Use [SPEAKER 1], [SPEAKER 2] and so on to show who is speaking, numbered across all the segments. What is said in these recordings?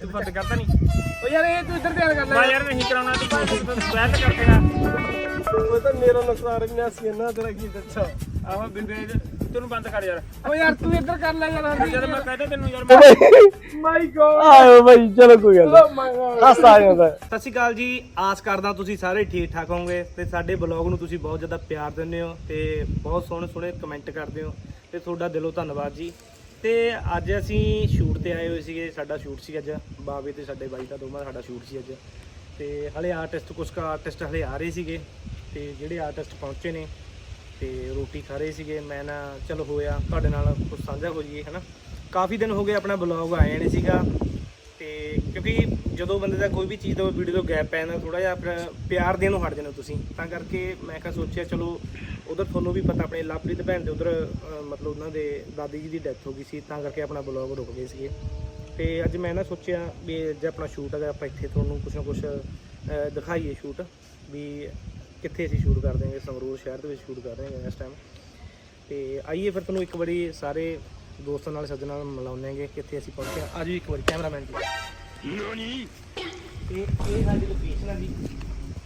[SPEAKER 1] ਤੂੰ ਬੰਦ ਕਰਤਾ ਨਹੀਂ
[SPEAKER 2] ਓ ਯਾਰ ਇਹ ਤੂੰ ਇੱਧਰ ਧਿਆਨ ਕਰ
[SPEAKER 1] ਮੈਂ ਯਾਰ ਨਹੀਂ ਕਰਾਉਣਾ ਤੂੰ ਸਵੈਟ ਕਰ ਦੇਗਾ
[SPEAKER 2] ਉਹ ਤਾਂ ਮੇਰਾ ਨੁਕਸਾਨ ਨਹੀਂ ਸੀ ਨਾ ਤੇਰਾ ਕੀ ਦੱਸਾਂ।
[SPEAKER 1] ਆਹ ਬਿੰਦੇ ਤੈਨੂੰ ਬੰਦ ਕਰ ਯਾਰ।
[SPEAKER 2] ਓ ਯਾਰ ਤੂੰ ਇੱਧਰ ਕਰ ਲੈ ਯਾਰ
[SPEAKER 1] ਜਦ ਮੈਂ ਕਹਿੰਦਾ ਤੈਨੂੰ ਯਾਰ ਮੈਂ
[SPEAKER 2] ਮਾਈ ਗੋਡ
[SPEAKER 3] ਆਓ ਭਾਈ ਚਲੋ ਕੋਈ ਗੱਲ
[SPEAKER 2] ਓ ਮਾਈ ਗੋਡ
[SPEAKER 3] ਹਾਸਾ ਆ ਜਾਂਦਾ।
[SPEAKER 4] ਸਤਿ ਸ਼੍ਰੀ ਅਕਾਲ ਜੀ ਆਸ ਕਰਦਾ ਤੁਸੀਂ ਸਾਰੇ ਠੀਕ ਠਾਕ ਹੋਵੋਗੇ ਤੇ ਸਾਡੇ ਬਲੌਗ ਨੂੰ ਤੁਸੀਂ ਬਹੁਤ ਜ਼ਿਆਦਾ ਪਿਆਰ ਦਿੰਦੇ ਹੋ ਤੇ ਬਹੁਤ ਸੋਹਣੇ ਸੋਹਣੇ ਕਮੈਂਟ ਕਰਦੇ ਹੋ ਤੇ ਤੁਹਾਡਾ ਦਿਲੋਂ ਧੰਨਵਾਦ ਜੀ। ਤੇ ਅੱਜ ਅਸੀਂ ਸ਼ੂਟ ਤੇ ਆਏ ਹੋਏ ਸੀਗੇ, ਸਾਡਾ ਸ਼ੂਟ ਸੀ ਅੱਜ। ਬਾਬੇ ਤੇ ਸਾਡੇ ਬਾਈ ਦਾ ਦੋਵਾਂ ਦਾ ਸਾਡਾ ਸ਼ੂਟ ਸੀ ਅੱਜ। ਤੇ ਹਲੇ ਆਰਟਿਸਟ ਕੁਝ ਕੁ ਆਰਟਿਸਟ ਹਲੇ ਆ ਰਹੇ ਸੀਗੇ, ਤੇ ਜਿਹੜੇ ਆਰਟਿਸਟ ਪਹੁੰਚੇ ਨੇ, ਤੇ ਰੋਟੀ ਖਾ ਰਹੇ ਸੀਗੇ। ਮੈਂ ਨਾ, ਚਲੋ ਹੋਇਆ, ਤੁਹਾਡੇ ਨਾਲ ਕੁਝ ਸਾਂਝਾ ਹੋ ਜਾਈਏ, ਹਨਾ? ਕਾਫੀ ਦਿਨ ਹੋ ਗਏ ਆਪਣਾ ਬਲੌਗ ਆਇਆ ਨਹੀਂ ਸੀਗਾ, ਤੇ ਕਿਉਂਕਿ ਜਦੋਂ ਬੰਦੇ ਦਾ ਕੋਈ ਵੀ ਚੀਜ਼ ਦਾ ਵੀਡੀਓ ਤੋਂ ਗੈਪ ਪੈ ਜਾਂਦਾ ਥੋੜਾ ਜਿਹਾ ਆਪਣਾ ਪਿਆਰ ਦੇਣ ਨੂੰ ਹਟ ਜਾਂਦੇ ਹੋ ਤੁਸੀਂ। ਤਾਂ ਕਰਕੇ ਮੈਂ ਕਿਹਾ ਸੋਚਿਆ, ਚਲੋ ਉਧਰ ਤੁਹਾਨੂੰ ਵੀ ਪਤਾ ਆਪਣੇ ਲਵਪ੍ਰੀਤ ਭੈਣ ਦੇ ਉਧਰ ਮਤਲਬ ਉਹਨਾਂ ਦੇ ਦਾਦੀ ਜੀ ਦੀ ਡੈਥ ਹੋ ਗਈ ਸੀ ਤਾਂ ਕਰਕੇ ਆਪਣਾ ਬਲੌਗ ਰੁਕ ਗਏ ਸੀਗੇ। ਤੇ ਅੱਜ ਮੈਂ ਨਾ ਸੋਚਿਆ ਵੀ ਜੇ ਆਪਣਾ ਸ਼ੂਟ ਹੈਗਾ ਆਪਾਂ ਇੱਥੇ ਤੁਹਾਨੂੰ ਕੁਛ ਨਾ ਕੁਛ ਦਿਖਾਈਏ ਸ਼ੂਟ ਵੀ ਕਿੱਥੇ ਅਸੀਂ ਸ਼ੂਟ ਕਰਦੇ ਹਾਂਗੇ ਸੰਗਰੂਰ ਸ਼ਹਿਰ ਦੇ ਵਿੱਚ ਸ਼ੂਟ ਕਰ ਰਹੇ ਹਾਂ ਇਸ ਟਾਈਮ ਤੇ ਆਈਏ ਫਿਰ ਤੁਹਾਨੂੰ ਇੱਕ ਵਾਰੀ ਸਾਰੇ ਦੋਸਤਾਂ ਨਾਲ ਸੱਜਣਾਂ ਨਾਲ ਮਿਲਾਉਂਦੇ ਹਾਂਗੇ ਕਿੱਥੇ ਅਸੀਂ ਪਹੁੰਚੇ ਹਾਂ। ਆਜੋ ਇੱਕ ਵਾਰੀ ਕੈਮਰਾਮੈਨ ਜੀ। ਤੇ ਇਹ ਸਾਡੀ ਲੋਕੇਸ਼ਨ ਹੈ ਜੀ।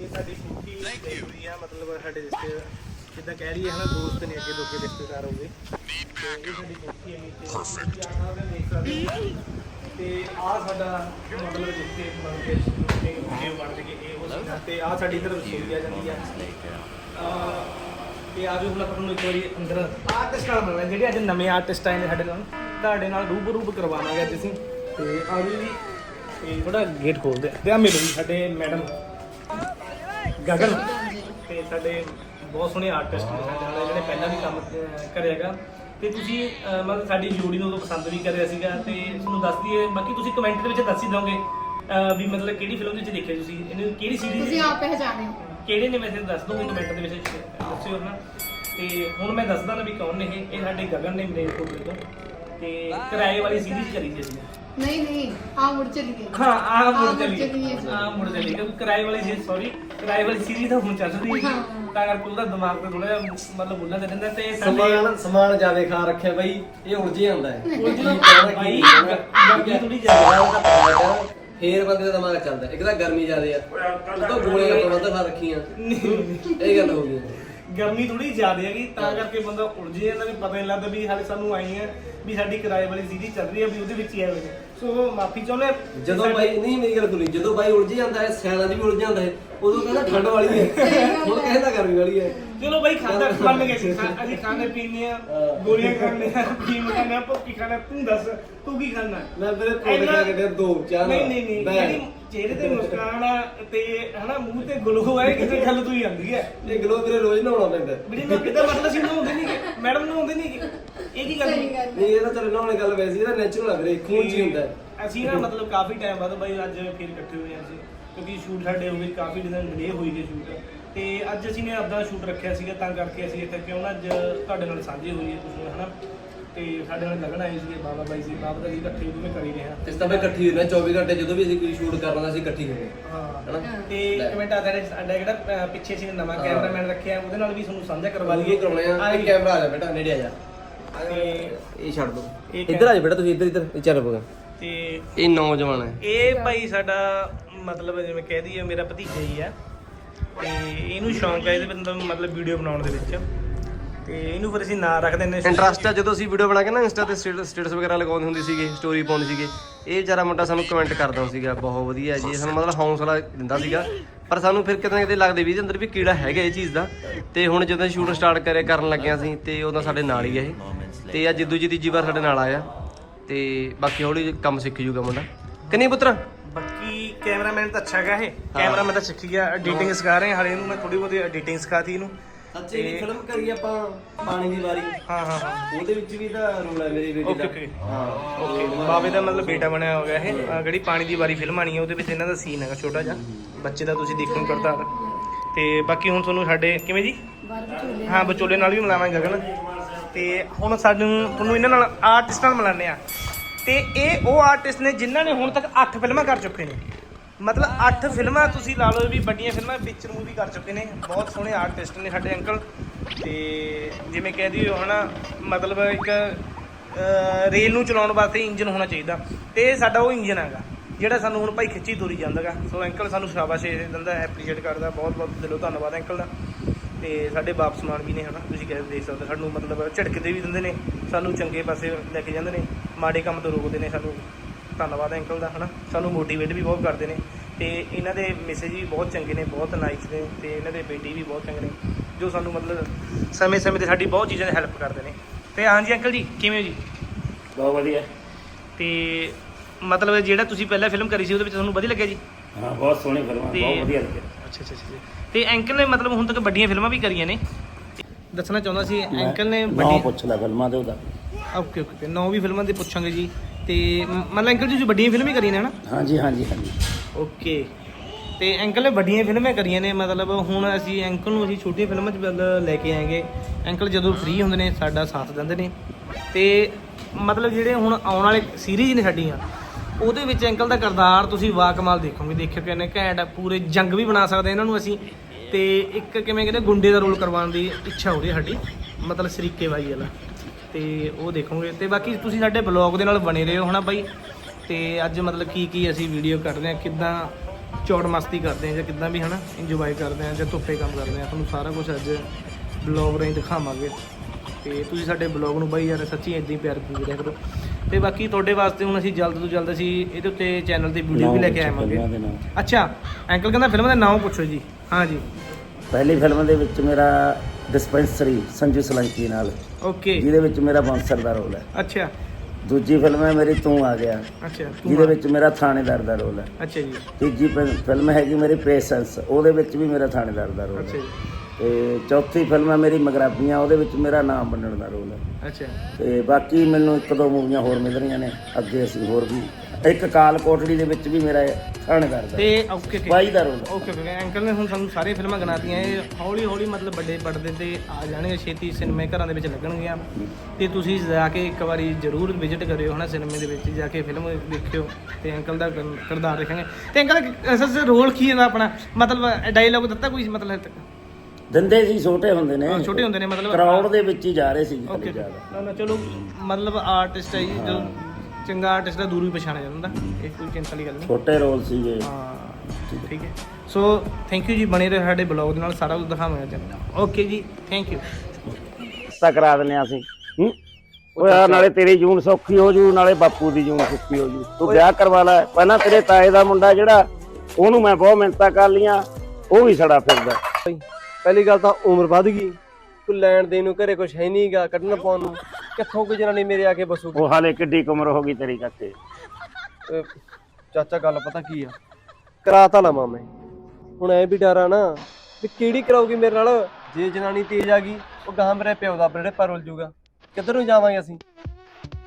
[SPEAKER 4] ਇਹ ਸਾਡੀ ਛੁੱਟੀ ਗਈ ਹੋਈ ਆ ਮਤਲਬ ਸਾਡੇ ਰਿਸ਼ਤੇ ਜਿੱਦਾਂ ਕਹਿ ਰਹੀ ਹੈ ਨਾ ਦੋਸਤ ਨੇ ਅੱਗੇ ਦੋਗੇ ਰਿਸ਼ਤੇਦਾਰ ਹੋਵੇ ਤੇ ਇਹ ਸਾਡੀ ਹੈ ਆ ਸਾਡਾ ਮਤਲਬ ਜਿੱਥੇ ਬਣ ਕੇ ਵੀਡੀਓ ਬਣ ਕੇ ਇਹ ਹੋ ਸਕਦਾ। ਤੇ ਆ ਸਾਡੀ ਇਧਰ ਰਸੋਈ ਆ ਜਾਂਦੀ ਆ। ਅਹ ਤੇ ਆ ਵੀ ਹੁਣ ਆਪਾਂ ਨੂੰ ਇੱਕ ਵਾਰੀ ਅੰਦਰ ਆਰਟਿਸਟ ਨਾਲ ਮਿਲਣਾ ਜਿਹੜੇ ਅੱਜ ਨਵੇਂ ਆਰਟਿਸਟ ਆਏ ਨੇ ਸਾਡੇ ਨਾਲ ਤੁਹਾਡੇ ਨਾਲ ਰੂਬਰੂ ਕਰਵਾਵਾਂਗੇ ਅੱਜ ਅਸੀਂ। ਤੇ ਆ ਵੀ ਇਹ ਥੋੜਾ ਗੇਟ ਖੋਲਦੇ ਆ। ਤੇ ਆ ਮਿਲੋ ਜੀ ਸਾਡੇ ਮੈਡਮ ਗਗਨ। ਤੇ ਸਾਡੇ ਬਹੁਤ ਸੋਹਣੇ ਆਰਟਿਸਟ ਨੇ ਸਾਡੇ ਨਾਲ ਜਿਹੜੇ ਪਹਿਲਾਂ ਵੀ ਕੰਮ ਅਹ, ਕਰਿਆ ਹੈਗਾ। ਤੇ ਤੁਸੀਂ ਅਹ, ਮਤਲਬ ਸਾਡੀ ਜੋੜੀ ਨੂੰ ਉਦੋਂ ਪਸੰਦ ਵੀ ਕਰਿਆ ਸੀਗਾ ਤੇ ਤੁਹਾਨੂੰ ਦੱਸ ਦਈਏ ਬਾਕੀ ਤੁਸੀਂ ਕਮੈਂਟ ਦੇ ਵਿੱਚ ਦੱਸ ਹੀ ਦੋਗੇ ਵੀ ਮਤਲਬ ਕਿਹੜੀ ਫਿਲਮ ਦੇ ਵਿੱਚ ਦੇਖਿਆ ਤੁਸੀਂ? ਇਹਨੂੰ ਕਿਹੜੀ ਸੀਰੀਜ਼
[SPEAKER 5] ਤੁਸੀਂ ਆਪ ਪਹਿਚਾਣੇ ਹੋ।
[SPEAKER 4] ਕਿਹੜੇ ਨੇ ਵੈਸੇ? ਦੱਸ ਦੋਗੇ ਕਮੈਂਟ ਦੇ ਵਿੱਚ ਦੱਸਿਓ ਨਾ ਤੇ ਹੁਣ ਮੈਂ ਦੱਸਦਾ ਨਾ ਵੀ ਕੌਣ ਨੇ ਇਹ। ਇਹ ਸਾਡੇ ਗਗਨ ਨੇ ਮੇਰੇ ਕੋਲ। ਤੋਂ ਤੇ ਕਿਰਾਏ ਵਾਲੀ ਸੀਰੀਜ਼ ਕਰੀ ਸੀ ਅਸੀਂ।
[SPEAKER 5] ਨਹੀਂ ਨਹੀਂ ਆ ਮੁੜ ਚਲੀਏ
[SPEAKER 4] ਹਾਂ ਆ
[SPEAKER 5] ਆਹ
[SPEAKER 4] ਮੁੜ
[SPEAKER 5] ਮੁੜ
[SPEAKER 4] ਚਲੀ
[SPEAKER 5] ਚੱਲੀਏ ਜੀ।
[SPEAKER 4] ਆ ਮੁੜ ਚਲੀ ਕਿਉਂਕਿ ਕਿਰਾਏ ਵਾਲੀ ਸੀ ਸੌਰੀ ਕਿਰਾਏ ਵਾਲੀ ਸੀਰੀਜ਼ ਤਾਂ ਹੁਣ ਚੱਲ ਰਹੀ ਹੈ।
[SPEAKER 5] ਹਾਂ।
[SPEAKER 4] ਤਾਂ ਕਰਕੇ ਉਹਦਾ ਦਿਮਾਗ ਤੇ ਥੋੜਾ ਮਤਲਬ ਬੁੱਲਾ ਦੇ ਦਿੰਦਾ ਤੇ ਸਾਡੇ
[SPEAKER 3] ਸਮਾਨ ਸਮਾਨ ਜ਼ਿਆਦਾ ਖਾ ਰੱਖਿਆ ਬਾਈ ਇਹ ਉਲਝੇ ਜਾਂਦਾ ਹੈ।
[SPEAKER 4] ਉਲਝਣਾ
[SPEAKER 3] ਕੀ ਕਹਿਣਾ, ਕੀ?
[SPEAKER 4] ਬਾਈ,
[SPEAKER 3] ਨਹੀਂ ਕਹਿਣਾ।
[SPEAKER 4] ਗਰਮੀ ਥੋੜ੍ਹੀ ਜ਼ਿਆਦਾ
[SPEAKER 3] ਯਾਰ ਉਹਦਾ ਪਤਾ ਹੈ, ਫੇਰ ਬੰਦੇ ਦਾ ਦਿਮਾਗ ਚੱਲਦਾ। ਇੱਕ ਤਾਂ ਗਰਮੀ ਜ਼ਿਆਦੇ ਆ। ਉਹ ਤਾਂ ਗੋਲੀਆਂ ਤੋਂ ਵੱਧ ਖਾ ਰੱਖੀਆਂ। ਇਹ ਗੱਲ ਹੋ ਗਈ।
[SPEAKER 4] ਗਰਮੀ ਥੋੜੀ ਜ਼ਿਆਦਾ ਹੈਗੀ ਤਾਂ ਕਰਕੇ ਬੰਦਾ ਉਲਝ ਜਾਂਦਾ ਵੀ ਪਤਾ ਨਹੀਂ ਲੱਗਦਾ ਵੀ ਹਾਲੇ ਸਾਨੂੰ ਆਈ ਹੈ ਵੀ ਸਾਡੀ ਕਿਰਾਏ ਵਾਲੀ ਸੀਰੀਜ਼ ਚੱਲ ਰਹੀ ਹੈ ਵੀ ਉਹਦੇ ਵਿੱਚ ਹੀ ਆਏ ਨੇ ਸੋ ਮਾਫੀ ਚਾਹੁੰਦੇ ਹਾਂ।
[SPEAKER 3] ਜਦੋਂ ਬਾਈ ਨਹੀਂ ਮੇਰੀ ਗੱਲ ਸੁਣੀ ਜਦੋਂ ਬਾਈ ਉਲਝ ਜਾਂਦਾ ਹੈ ਸਿਆਣਾ ਵੀ ਉਲਝ ਜਾਂਦਾ ਹੈ ਉਦੋਂ ਕਹਿੰਦਾ ਠੰਡ ਵਾਲੀ ਹੈ। ਹੁਣ ਕਹਿੰਦਾ ਗਰਮੀ ਵਾਲੀ ਹੈ।
[SPEAKER 4] ਚਲੋ ਬਾਈ ਖਾਦਾ ਮੰਨ ਗਏ ਸੀ ਖਾ- ਅਸੀਂ ਖਾਣੇ ਪੀਣੇ ਆ ਗੋਲੀਆਂ ਖਾਣੇ ਆ ਫੀਮ ਖਾਣੇ ਆ ਭੁੱਕੀ ਖਾਣਾ ਤੂੰ ਦੱਸ ਤੂੰ ਕੀ ਖਾਣਾ
[SPEAKER 3] ਮੈਂ ਮੇਰੇ ਕੋਲ
[SPEAKER 4] ਇੰਨਾ-
[SPEAKER 3] ਕੇ ਦੋ ਚਾਹ
[SPEAKER 4] ਨਹੀਂ ਨਹੀਂ ਨਹੀਂ। ਜਿਹੜੀ ਚਿਹਰੇ ਤੇ ਮੁਸਕਾਨ ਆ ਤੇ ਹਨਾ ਮੂੰਹ ਤੇ ਗਲੋ ਹੈ ਕਿਸੇ ਗੱਲ ਤੋਂ ਹੀ ਆਉਂਦੀ ਹੈ
[SPEAKER 3] ਇਹ ਗਲੋ ਮੇਰੇ ਰੋਜ਼ ਨਹਾਉਣਾ ਪੈਂਦਾ
[SPEAKER 4] ਵੀਰੇ ਨੂੰ ਕਿਤੇ ਮਤਲਬ ਸੀ ਨਹਾਉਂਦੇ ਨਹੀਂ ਮੈਡਮ ਨਹਾਉਂਦੇ ਨਹੀਂ ਇਹ ਕੀ ਗੱਲ
[SPEAKER 3] ਨਹੀਂ ਇਹ ਤਾਂ ਚਲੋ ਨਹਾਉਣ ਗੱਲ ਵੈਸੀ ਇਹਦਾ ਨੈਚੁਰਲ ਲੱਗ ਰਿਹਾ ਖੂਨ ਹੀ ਹੁੰਦਾ।
[SPEAKER 4] ਅਸੀਂ ਨਾ ਮਤਲਬ ਕਾਫੀ ਟਾਈਮ ਬਾਅਦ ਬਾਈ ਅੱਜ ਫਿਰ ਇਕੱਠੇ ਹੋਏ ਹਾਂ ਅਸੀਂ ਕਿਉਂਕਿ ਸ਼ੂਟ ਸਾਡੇ ਹੋ ਗਏ ਕਾਫੀ ਦਿਨ ਡਿਲੇ ਹੋਈ ਗਏ ਸ਼ੂਟ ਤੇ ਅੱਜ ਅਸੀਂ ਨੇ ਆਪਦਾ ਸ਼ੂਟ ਰੱਖਿਆ ਸੀਗਾ ਤਾਂ ਕਰਕੇ ਅਸੀਂ ਇੱਥੇ ਕਿਉਂ ਨਾ ਅੱਜ ਤੁਹਾਡੇ ਨਾਲ ਸਾਂਝੇ ਹੋਈਏ ਤੁਸੀਂ ਹਨਾ। ਤੇ ਸਾਡੇ ਨਾਲ ਲੱਗਣ ਆਏ ਸੀਗੇ ਬਾਬਾ ਬਾਈ ਸੀ ਬਾਬਾ ਦਾ ਜੀ ਇਕੱਠੇ ਹੋ ਕੇ ਮੈਂ ਕਰੀ ਰਿਹਾ।
[SPEAKER 3] ਇਸ ਤਾਂ ਮੈਂ ਇਕੱਠੀ ਹੁੰਦੇ 24 ਘੰਟੇ ਜਦੋਂ ਵੀ ਅਸੀਂ ਕੋਈ ਸ਼ੂਟ ਕਰਨਾ ਅਸੀਂ ਇਕੱਠੀ ਹੁੰਦੇ
[SPEAKER 4] ਹਾਂ
[SPEAKER 3] ਹਨਾ?
[SPEAKER 4] ਤੇ ਇੱਕ ਮਿੰਟ ਆ ਸਾਡੇ ਸਾਡਾ ਜਿਹੜਾ ਅਹ, ਪਿੱਛੇ ਸੀ ਨਵਾਂ ਕੈਮਰਾਮੈਨ ਰੱਖਿਆ ਉਹਦੇ ਨਾਲ ਵੀ ਤੁਹਾਨੂੰ ਸਾਂਝਾ ਕਰਵਾ
[SPEAKER 3] ਇਹ
[SPEAKER 4] ਲਈਏ
[SPEAKER 3] ਕਰਾਉਣੇ ਆ।
[SPEAKER 4] ਆ
[SPEAKER 3] ਇਹ ਕੈਮਰਾ ਆ ਜਾ ਬੇਟਾ ਨੇੜੇ ਆ ਜਾ।
[SPEAKER 4] ਤੇ
[SPEAKER 3] ਇਹ ਛੱਡ ਦੋ।
[SPEAKER 4] ਇਹ
[SPEAKER 3] ਇੱਧਰ ਆ ਜਾ ਬੇਟਾ ਤੁਸੀਂ ਇੱਧਰ ਇੱਧਰ ਇਹ ਚੱਲ ਪਗਾ
[SPEAKER 4] ਤੇ
[SPEAKER 3] ਇਹ ਨੌਜਵਾਨ ਹੈ।
[SPEAKER 4] ਇਹ ਭਾਈ ਸਾਡਾ ਮਤਲਬ ਜਿਵੇਂ ਕਹਿ ਦਈਏ ਮੇਰਾ ਭਤੀਜਾ ਹੀ ਹੈ। ਤੇ ਇਹਨੂੰ ਸ਼ੌਂਕ ਹੈ ਇਹਦੇ ਬੰਦਾ ਮਤਲਬ ਵੀਡੀਓ ਬਣਾਉਣ ਦੇ ਵਿੱਚ। ਤੇ ਇਹਨੂੰ ਫਿਰ ਅਸੀਂ ਨਾਂ ਰੱਖ ਹਾਂ
[SPEAKER 3] ਇੰਟਰਸਟ ਆ ਜਦੋਂ ਅਸੀਂ ਵੀਡੀਓ ਬਣਾ ਕੇ ਨਾ ਇੰਸਟਾ ਤੇ ਸਟੇਟਸ ਵਗੈਰਾ ਲਗਾਉਂਦੇ ਹੁੰਦੇ ਸੀਗੇ ਸਟੋਰੀ ਪਾਉਂਦੇ ਸੀਗੇ ਇਹ ਵਿਚਾਰਾ ਮੁੰਡਾ ਸਾਨੂੰ ਕਮੈਂਟ ਕਰਦਾ ਸੀਗਾ ਬਹੁਤ ਵਧੀਆ ਜੀ ਸਾਨੂੰ ਮਤਲਬ ਹੌਸਲਾ ਦਿੰਦਾ ਸੀਗਾ। ਪਰ ਸਾਨੂੰ ਫਿਰ ਕਿਤੇ ਨਾ ਕਿਤੇ ਲੱਗਦੇ ਵੀ ਇਹਦੇ ਅੰਦਰ ਵੀ ਕੀੜਾ ਹੈਗਾ ਇਹ ਚੀਜ਼ ਦਾ। ਤੇ ਹੁਣ ਜਦੋਂ ਸ਼ੂਟ ਸਟਾਰਟ ਕਰੇ ਕਰਨ ਲੱਗਿਆ ਸੀ ਤੇ ਉਦੋਂ ਸਾਡੇ ਨਾਲ ਹੀ ਇਹ। ਤੇ ਆ ਜਿੱਦੂ ਜੀ ਤੀਜੀ ਵਾਰ ਸਾਡੇ ਨਾਲ ਆਇਆ। ਤੇ ਬਾਕੀ ਹੌਲੀ ਕੰਮ ਸਿੱਖ ਜੂਗਾ ਮੁੰਡਾ। ਕਿ ਨਹੀਂ ਪੁੱਤਰ?
[SPEAKER 4] ਬਾਕੀ ਕੈਮਰਾਮੈਨ ਤਾਂ ਅੱਛਾ ਹੈਗਾ ਇਹ। ਕੈਮਰਾਮੈਨ ਤਾਂ ਸਿੱਖ ਗਿਆ। ਐਡੀਟਿੰਗ ਸਿਖਾ ਰਹੇ ਹਾਲੇ ਇਹਨੂੰ ਮੈਂ ਥੋੜੀ ਬਹੁਤੀ ਐਡੀਟਿੰਗ ਸਿਖਾਤੀ ਇਹਨੂੰ।
[SPEAKER 3] ਸੱਚੀ ਵੀ ਫਿਲਮ ਕਰੀ ਆਪਾਂ ਪਾਣੀ ਦੀ ਵਾਰੀ।
[SPEAKER 4] ਹਾਂ ਹਾਂ ਹਾਂ।
[SPEAKER 3] ਉਹਦੇ ਵਿੱਚ ਵੀ ਤਾਂ ਰੋਲ ਹੈ ਮੇਰੀ ਬੇਟੀ ਦਾ।
[SPEAKER 4] ਓਕੇ
[SPEAKER 3] ਹਾਂ।
[SPEAKER 4] ਓਕੇ ਬਾਬੇ ਦਾ ਮਤਲਬ ਬੇਟਾ ਬਣਿਆ ਹੋ ਗਿਆ ਇਹ ਜਿਹੜੀ ਪਾਣੀ ਦੀ ਵਾਰੀ ਫਿਲਮ ਆਣੀ ਹੈ ਉਹਦੇ ਵਿੱਚ ਇਹਨਾਂ ਦਾ ਸੀਨ ਹੈਗਾ ਛੋਟਾ ਜਿਹਾ। ਬੱਚੇ ਦਾ ਤੁਸੀਂ ਦੇਖਣ ਕਰਦਾ ਤੇ ਬਾਕੀ ਹੁਣ ਤੁਹਾਨੂੰ ਸਾਡੇ ਕਿਵੇਂ ਜੀ? ਹਾਂ ਵਿਚੋਲੇ ਨਾਲ ਵੀ ਮਿਲਾਵਾਂਗੇ ਗਗਨ ਤੇ ਹੁਣ ਸਾਨੂੰ ਤੁਹਾਨੂੰ ਇਹਨਾਂ ਨਾਲ ਆਰਟਿਸਟ ਨਾਲ ਮਿਲਾਨੇ ਆ ਤੇ ਇਹ ਉਹ ਆਰਟਿਸਟ ਨੇ ਜਿਨ੍ਹਾਂ ਨੇ ਹੁਣ ਤੱਕ 8 ਫਿਲਮਾਂ ਕਰ ਚੁੱਕੇ ਨੇ। ਮਤਲਬ 8 ਫਿਲਮਾਂ ਤੁਸੀਂ ਲਾ ਲਓ ਵੀ ਵੱਡੀਆਂ ਫਿਲਮਾਂ ਪਿਕਚਰ ਮੂਵੀ ਕਰ ਚੁੱਕੇ ਨੇ। ਬਹੁਤ ਸੋਹਣੇ ਆਰਟਿਸਟ ਨੇ ਸਾਡੇ ਅੰਕਲ। ਤੇ ਜਿਵੇਂ ਕਹਿ ਦਈਏ ਹਨਾ ਮਤਲਬ ਇੱਕ ਰੇਲ ਨੂੰ ਚਲਾਉਣ ਵਾਸਤੇ ਇੰਜਨ ਹੋਣਾ ਚਾਹੀਦਾ। ਤੇ ਸਾਡਾ ਉਹ ਇੰਜਨ ਹੈਗਾ ਜਿਹੜਾ ਸਾਨੂੰ ਹੁਣ ਭਾਈ ਖਿੱਚੀ ਤੋਰੀ ਜਾਂਦਾਗਾ। ਸੋ ਅੰਕਲ ਸਾਨੂੰ ਸ਼ਾਬਾਸ਼ ਇਹ ਦਿੰਦਾ ਐਪਰੀਸ਼ੀਏਟ ਕਰਦਾ। ਬਹੁਤ ਬਹੁਤ ਦਿਲੋਂ ਧੰਨਵਾਦ ਅੰਕਲ ਦਾ। ਤੇ ਸਾਡੇ ਬਾਪ ਸਮਾਨ ਵੀ ਨੇ ਹਨਾ ਤੁਸੀਂ ਕਹਿ ਦੇਖ ਸਕਦੇ ਹੋ, ਸਾਨੂੰ ਮਤਲਬ ਝਟਕਦੇ ਵੀ ਦਿੰਦੇ ਨੇ ਸਾਨੂੰ ਚੰਗੇ ਪਾਸੇ ਲੈ ਕੇ ਜਾਂਦੇ ਨੇ ਮਾੜੇ ਕੰਮ ਤੋਂ ਰੋਕਦੇ ਨੇ ਸਾਨੂੰ। ਧੰਨਵਾਦ ਅੰਕਲ ਦਾ ਹਨਾ? ਸਾਨੂੰ ਮੋਟੀਵੇਟ ਵੀ ਬਹੁਤ ਕਰਦੇ ਨੇ ਤੇ ਇਹਨਾਂ ਦੇ ਮੈਸੇਜ ਵੀ ਬਹੁਤ ਚੰਗੇ ਨੇ ਬਹੁਤ ਨਾਈਸ ਨੇ ਤੇ ਇਹਨਾਂ ਦੇ ਬੇਟੀ ਵੀ ਬਹੁਤ ਚੰਗੇ ਨੇ ਜੋ ਸਾਨੂੰ ਮਤਲਬ ਸਮੇਂ-ਸਮੇਂ ਤੇ ਸਾਡੀ ਬਹੁਤ ਚੀਜ਼ਾਂ ਦੀ ਹੈਲਪ ਕਰਦੇ ਨੇ। ਤੇ ਹਾਂਜੀ ਅੰਕਲ ਜੀ ਕਿਵੇਂ ਹੋ ਜੀ?
[SPEAKER 6] ਬਹੁਤ ਵਧੀਆ।
[SPEAKER 4] ਤੇ ਮਤਲਬ ਜਿਹੜਾ ਤੁਸੀਂ ਪਹਿਲਾਂ ਫਿਲਮ ਕਰੀ ਸੀ ਉਹਦੇ ਵਿੱਚ ਤੁਹਾਨੂੰ ਵਧੀਆ ਲੱਗਿਆ ਜੀ?
[SPEAKER 6] ਹਾਂ ਬਹੁਤ ਸੋਹਣੀ ਫਿਲਮ ਆ ਬਹੁਤ ਵਧੀਆ ਲੱਗਿਆ।
[SPEAKER 4] ਅੱਛਾ ਅੱਛਾ ਅੱਛਾ। ਤੇ ਅੰਕਲ ਨੇ ਮਤਲਬ ਹੁਣ ਤੱਕ ਵੱਡੀਆਂ ਫਿਲਮਾਂ ਵੀ ਕਰੀਆਂ ਨੇ। ਦੱਸਣਾ ਚਾਹੁੰਦਾ ਸੀ ਅੰਕਲ ਨੇ ਵੱਡੀ
[SPEAKER 6] ਪੁੱਛ ਲੈ ਫਿਲਮਾਂ ਦੇ ਉਹਦਾ।
[SPEAKER 4] ਓਕੇ ਓਕੇ ਨੌ ਵੀ ਫਿਲਮਾਂ ਦੇ ਪੁੱਛਾਂਗੇ ਜੀ। ਤੇ ਮ- ਮਤਲਬ ਅੰਕਲ ਜੀ ਤੁਸੀਂ ਵੱਡੀਆਂ ਫਿਲਮਾਂ ਹੀ ਕਰੀਆਂ ਨੇ ਹਨਾ?
[SPEAKER 6] ਹਾਂਜੀ ਹਾਂਜੀ ਹਾਂਜੀ।
[SPEAKER 4] ਓਕੇ। ਤੇ ਅੰਕਲ ਨੇ ਵੱਡੀਆਂ ਫਿਲਮਾਂ ਕਰੀਆਂ ਨੇ ਮਤਲਬ ਹੁਣ ਅਸੀਂ ਅੰਕਲ ਨੂੰ ਅਸੀਂ ਛੋਟੀਆਂ ਫਿਲਮਾਂ 'ਚ ਵੱਲ ਲੈ ਕੇ ਆਏਗੇ। ਅੰਕਲ ਜਦੋਂ ਫ੍ਰੀ ਹੁੰਦੇ ਨੇ ਸਾਡਾ ਸਾਥ ਦਿੰਦੇ ਨੇ। ਤੇ ਮਤਲਬ ਜਿਹੜੇ ਹੁਣ ਆਉਣ ਵਾਲੇ ਸੀਰੀਜ਼ ਨੇ ਸਾਡੀਆਂ ਉਹਦੇ ਵਿੱਚ ਅੰਕਲ ਦਾ ਕਿਰਦਾਰ ਤੁਸੀਂ ਵਾਕਮਾਲ ਦੇਖੋਗੇ। ਦੇਖਿਓ ਕਿੰਨੇ ਘੈਂਟ ਆ, ਪੂਰੇ ਜੰਗ ਵੀ ਬਣਾ ਸਕਦੇ ਇਹਨਾਂ ਨੂੰ ਅਸੀਂ। ਤੇ ਇੱਕ ਕਿਵੇਂ ਕਹਿੰਦੇ ਗੁੰਡੇ ਦਾ ਰੋਲ ਕਰਵਾਉਣ ਦੀ ਇੱਛਾ ਹੋ ਰਹੀ ਹੈ ਸਾਡੀ ਮਤਲਬ ਸਰੀਕੇ ਬਾਈ ਵਾਲਾ। ਤੇ ਉਹ ਦੇਖੋਗੇ। ਤੇ ਬਾਕੀ ਤੁਸੀਂ ਸਾਡੇ ਬਲੌਗ ਦੇ ਨਾਲ ਬਣੇ ਰਹੋ ਹਨਾ ਬਾਈ? ਤੇ ਅੱਜ ਮਤਲਬ ਕੀ ਕੀ ਅਸੀਂ ਵੀਡੀਓ ਕਰਦੇ ਹਾਂ ਕਿੱਦਾਂ ਚੌੜ ਮਸਤੀ ਕਰਦੇ ਹਾਂ ਜਾਂ ਕਿੱਦਾਂ ਵੀ ਹਨਾ? ਇੰਜੋਏ ਕਰਦੇ ਹਾਂ ਜਾਂ ਧੁੱਪੇ ਕੰਮ ਕਰਦੇ ਹਾਂ। ਤੁਹਾਨੂੰ ਸਾਰਾ ਕੁਝ ਅੱਜ ਬਲੌਗ ਰਾਹੀਂ ਦਿਖਾਵਾਂਗੇ। ਤੇ ਤੁਸੀਂ ਸਾਡੇ ਬਲੌਗ ਨੂੰ ਬਾਈ ਯਾਰ ਸੱਚੀ ਇਦਾਂ ਹੀ ਪਿਆਰ ਦਿੰਦੇ ਕਰੋ। ਤੇ ਬਾਕੀ ਤੁਹਾਡੇ ਵਾਸਤੇ ਹੁਣ ਅਸੀਂ ਜਲਦ ਤੋਂ ਜਲਦ ਅਸੀਂ ਇਹਦੇ ਉੱਤੇ ਚੈਨਲ ਤੇ ਵੀਡੀਓ ਵੀ ਲੈ ਕੇ ਆਵਾਂਗੇ। ਅੱਛਾ ਅੰਕਲ ਕਹਿੰਦਾ ਫਿਲਮ ਦਾ ਨਾਮ ਪੁੱਛੋ ਜੀ। ਹਾਂ ਜੀ।
[SPEAKER 6] ਪਹਿਲੀ ਫਿਲਮ ਦੇ ਵਿੱਚ ਮੇਰਾ ਡਿਸਪੈਂਸਰੀ ਸੰਜੂ ਸਲੰਕੀ ਨਾਲ।
[SPEAKER 4] ਓਕੇ
[SPEAKER 6] ਜਿਹਦੇ ਵਿੱਚ ਮੇਰਾ ਬਾਂਸਰ ਦਾ ਰੋਲ ਹੈ।
[SPEAKER 4] ਅੱਛਾ।
[SPEAKER 6] ਦੂਜੀ ਫਿਲਮ ਹੈ ਮੇਰੀ ਤੂੰ ਆ ਗਿਆ।
[SPEAKER 4] ਅੱਛਾ
[SPEAKER 6] ਜਿਹਦੇ ਵਿੱਚ ਮੇਰਾ ਥਾਣੇਦਾਰ ਦਾ ਰੋਲ ਹੈ।
[SPEAKER 4] ਅੱਛਾ ਜੀ।
[SPEAKER 6] ਤੀਜੀ ਫਿਲ- ਫਿਲਮ ਹੈਗੀ ਮੇਰੀ ਪੇਸ਼ੈਂਸ ਉਹਦੇ ਵਿੱਚ ਵੀ ਮੇਰਾ ਥਾਣੇਦਾਰ ਦਾ ਰੋਲ
[SPEAKER 4] ਅੱਛਾ
[SPEAKER 6] ਹੈ
[SPEAKER 4] ਜੀ।
[SPEAKER 6] ਤੇ ਚੌਥੀ ਫਿਲਮ ਹੈ ਮੇਰੀ ਮਗਰਾਬੀਆਂ ਉਹਦੇ ਵਿੱਚ ਮੇਰਾ ਨਾਮ ਬੰਨਣ ਦਾ ਰੋਲ ਹੈ।
[SPEAKER 4] ਅੱਛਾ।
[SPEAKER 6] ਤੇ ਬਾਕੀ ਮੈਨੂੰ ਇੱਕ ਦੋ ਮੂਵੀਆਂ ਹੋਰ ਮਿਲ ਰਹੀਆਂ ਨੇ ਅੱਗੇ ਅਸੀਂ ਹੋਰ ਵੀ ਇੱਕ ਕਾਲ ਕੋਟੜੀ ਦੇ ਵਿੱਚ ਵੀ ਮੇਰਾ ਥਾਣੇਦਾਰ ਦਾ
[SPEAKER 4] ਤੇ ਓਕੇ ਓਕੇ
[SPEAKER 6] ਬਾਈ ਦਾ ਰੋਲ।
[SPEAKER 4] ਓਕੇ ਓਕੇ ਅੰਕਲ ਨੇ ਹੁਣ ਸਾਨੂੰ ਸਾਰੀਆਂ ਫਿਲਮਾਂ ਗਨਾਤੀਆਂ ਇਹ ਹੌਲੀ ਹੌਲੀ ਮਤਲਬ ਵੱਡੇ ਪਰਦੇ ਤੇ ਆ ਜਾਣਗੇ। ਛੇਤੀ ਸਿਨੇਮੇ ਘਰਾਂ ਦੇ ਵਿੱਚ ਲੱਗਣਗੀਆਂ। ਤੇ ਤੁਸੀਂ ਜਾ ਕੇ ਇੱਕ ਵਾਰੀ ਜ਼ਰੂਰ ਵਿਜ਼ਿਟ ਕਰਿਓ ਹਨਾ ਸਿਨੇਮੇ ਦੇ ਵਿੱਚ। ਜਾ ਕੇ ਫਿਲਮ ਦੇਖਿਓ ਤੇ ਅੰਕਲ ਦਾ ਕਿਰ- ਕਿਰਦਾਰ ਦੇਖਾਂਗੇ। ਤੇ ਅੰਕਲ ਅਸਲ ਰੋਲ ਕੀ ਹੈ ਆਪਣਾ? ਮਤਲਬ ਡਾਇਲੌਗ ਦਿੱਤਾ ਕੋਈ ਮਤਲਬ
[SPEAKER 6] ਦਿੰਦੇ ਸੀ ਛੋਟੇ ਹੁੰਦੇ ਨੇ।
[SPEAKER 4] ਛੋਟੇ ਹੁੰਦੇ ਨੇ ਮਤਲਬ
[SPEAKER 6] ਕਰਾਊਡ ਦੇ ਵਿੱਚ ਹੀ ਜਾ ਰਹੇ ਸੀ ਜ਼ਿਆਦਾ
[SPEAKER 4] ਨਾ ਨਾ ਚਲੋ ਮਤਲਬ ਆਰਟਿਸਟ ਹੈ ਜੀ ਜੋ ਚੰਗਾ ਆਰਟਿਸਟ ਦਾ ਦੂਰ ਵੀ ਪਛਾਣਿਆ ਜਾਂਦਾ। ਇਹ ਕੋਈ ਚਿੰਤਾ ਵਾਲੀ ਗੱਲ ਨਹੀਂ।
[SPEAKER 6] ਛੋਟੇ ਰੋਲ ਸੀਗੇ।
[SPEAKER 4] ਹਾਂ ਠੀਕ ਹੈ। ਸੋ ਥੈਂਕ ਯੂ ਜੀ ਬਣੇ ਰਹੋ ਸਾਡੇ ਬਲੌਗ ਦੇ ਨਾਲ। ਸਾਰਾ ਕੁਝ ਦਿਖਾਵਾਂਗੇ ਅੱਜ। ਓਕੇ ਜੀ ਥੈਂਕ ਯੂ
[SPEAKER 6] ਤਾਂ ਕਰਾ ਦਿੰਨੇ ਆ ਅਸੀਂ। ਹੂੰ? ਉਹ ਯਾਰ ਨਾਲੇ ਤੇਰੀ ਜੂਨ ਸੌਖੀ ਹੋ ਜੂ ਨਾਲੇ ਬਾਪੂ ਦੀ ਜੂਨ ਸੌਖੀ ਹੋ ਜੂ। ਤੂੰ ਵਿਆਹ ਕਰਵਾ ਲੈ। ਪਹਿਲਾਂ ਤੇਰੇ ਤਾਏ ਦਾ ਮੁੰਡਾ ਜਿਹੜਾ ਉਹਨੂੰ ਮੈਂ ਬਹੁਤ ਮਿੰਨਤਾਂ ਕਰ ਲੀਆਂ ਉਹ ਵੀ ਸੜਾ ਫਿਰਦਾ।
[SPEAKER 3] ਪਹਿਲੀ ਗੱਲ ਤਾਂ ਉਮਰ ਵੱਧ ਗਈ। ਤੂੰ ਲੈਣ ਦੇਣ ਨੂੰ ਘਰੇ ਕੁਝ ਹੈ ਨਹੀਂਗਾ ਕੱਢਣ ਪਾਉਣ ਨੂੰ। ਕਿੱਥੋਂ ਕੋਈ ਜਨਾਨੀ ਮੇਰੇ ਆ ਕੇ ਬਸੂਗੀ?
[SPEAKER 6] ਉਹ ਹਾਲੇ ਕਿੱਡੀ ਕੁ ਉਮਰ ਹੋ ਗਈ ਤੇਰੀ ਕਾਕੇ
[SPEAKER 3] ਚਾਚਾ ਗੱਲ ਪਤਾ ਕੀ ਆ? ਕਰਾ ਤਾਂ ਲਵਾਂ ਮੈਂ। ਹੁਣ ਐ ਵੀ ਡਰਾ ਨਾ ਵੀ ਕਿਹੜੀ ਕਰਾਉਗੀ ਮੇਰੇ ਨਾਲ? ਜੇ ਜਨਾਨੀ ਤੇਜ਼ ਆ ਗਈ ਉਹ ਗਾਂ ਮੇਰੇ ਪਿਓ ਦਾ ਬੜੇ ਪਰ ਰੁੱਲ ਜੂਗਾ। ਕਿੱਧਰ ਨੂੰ ਜਾਵਾਂਗੇ ਅਸੀਂ?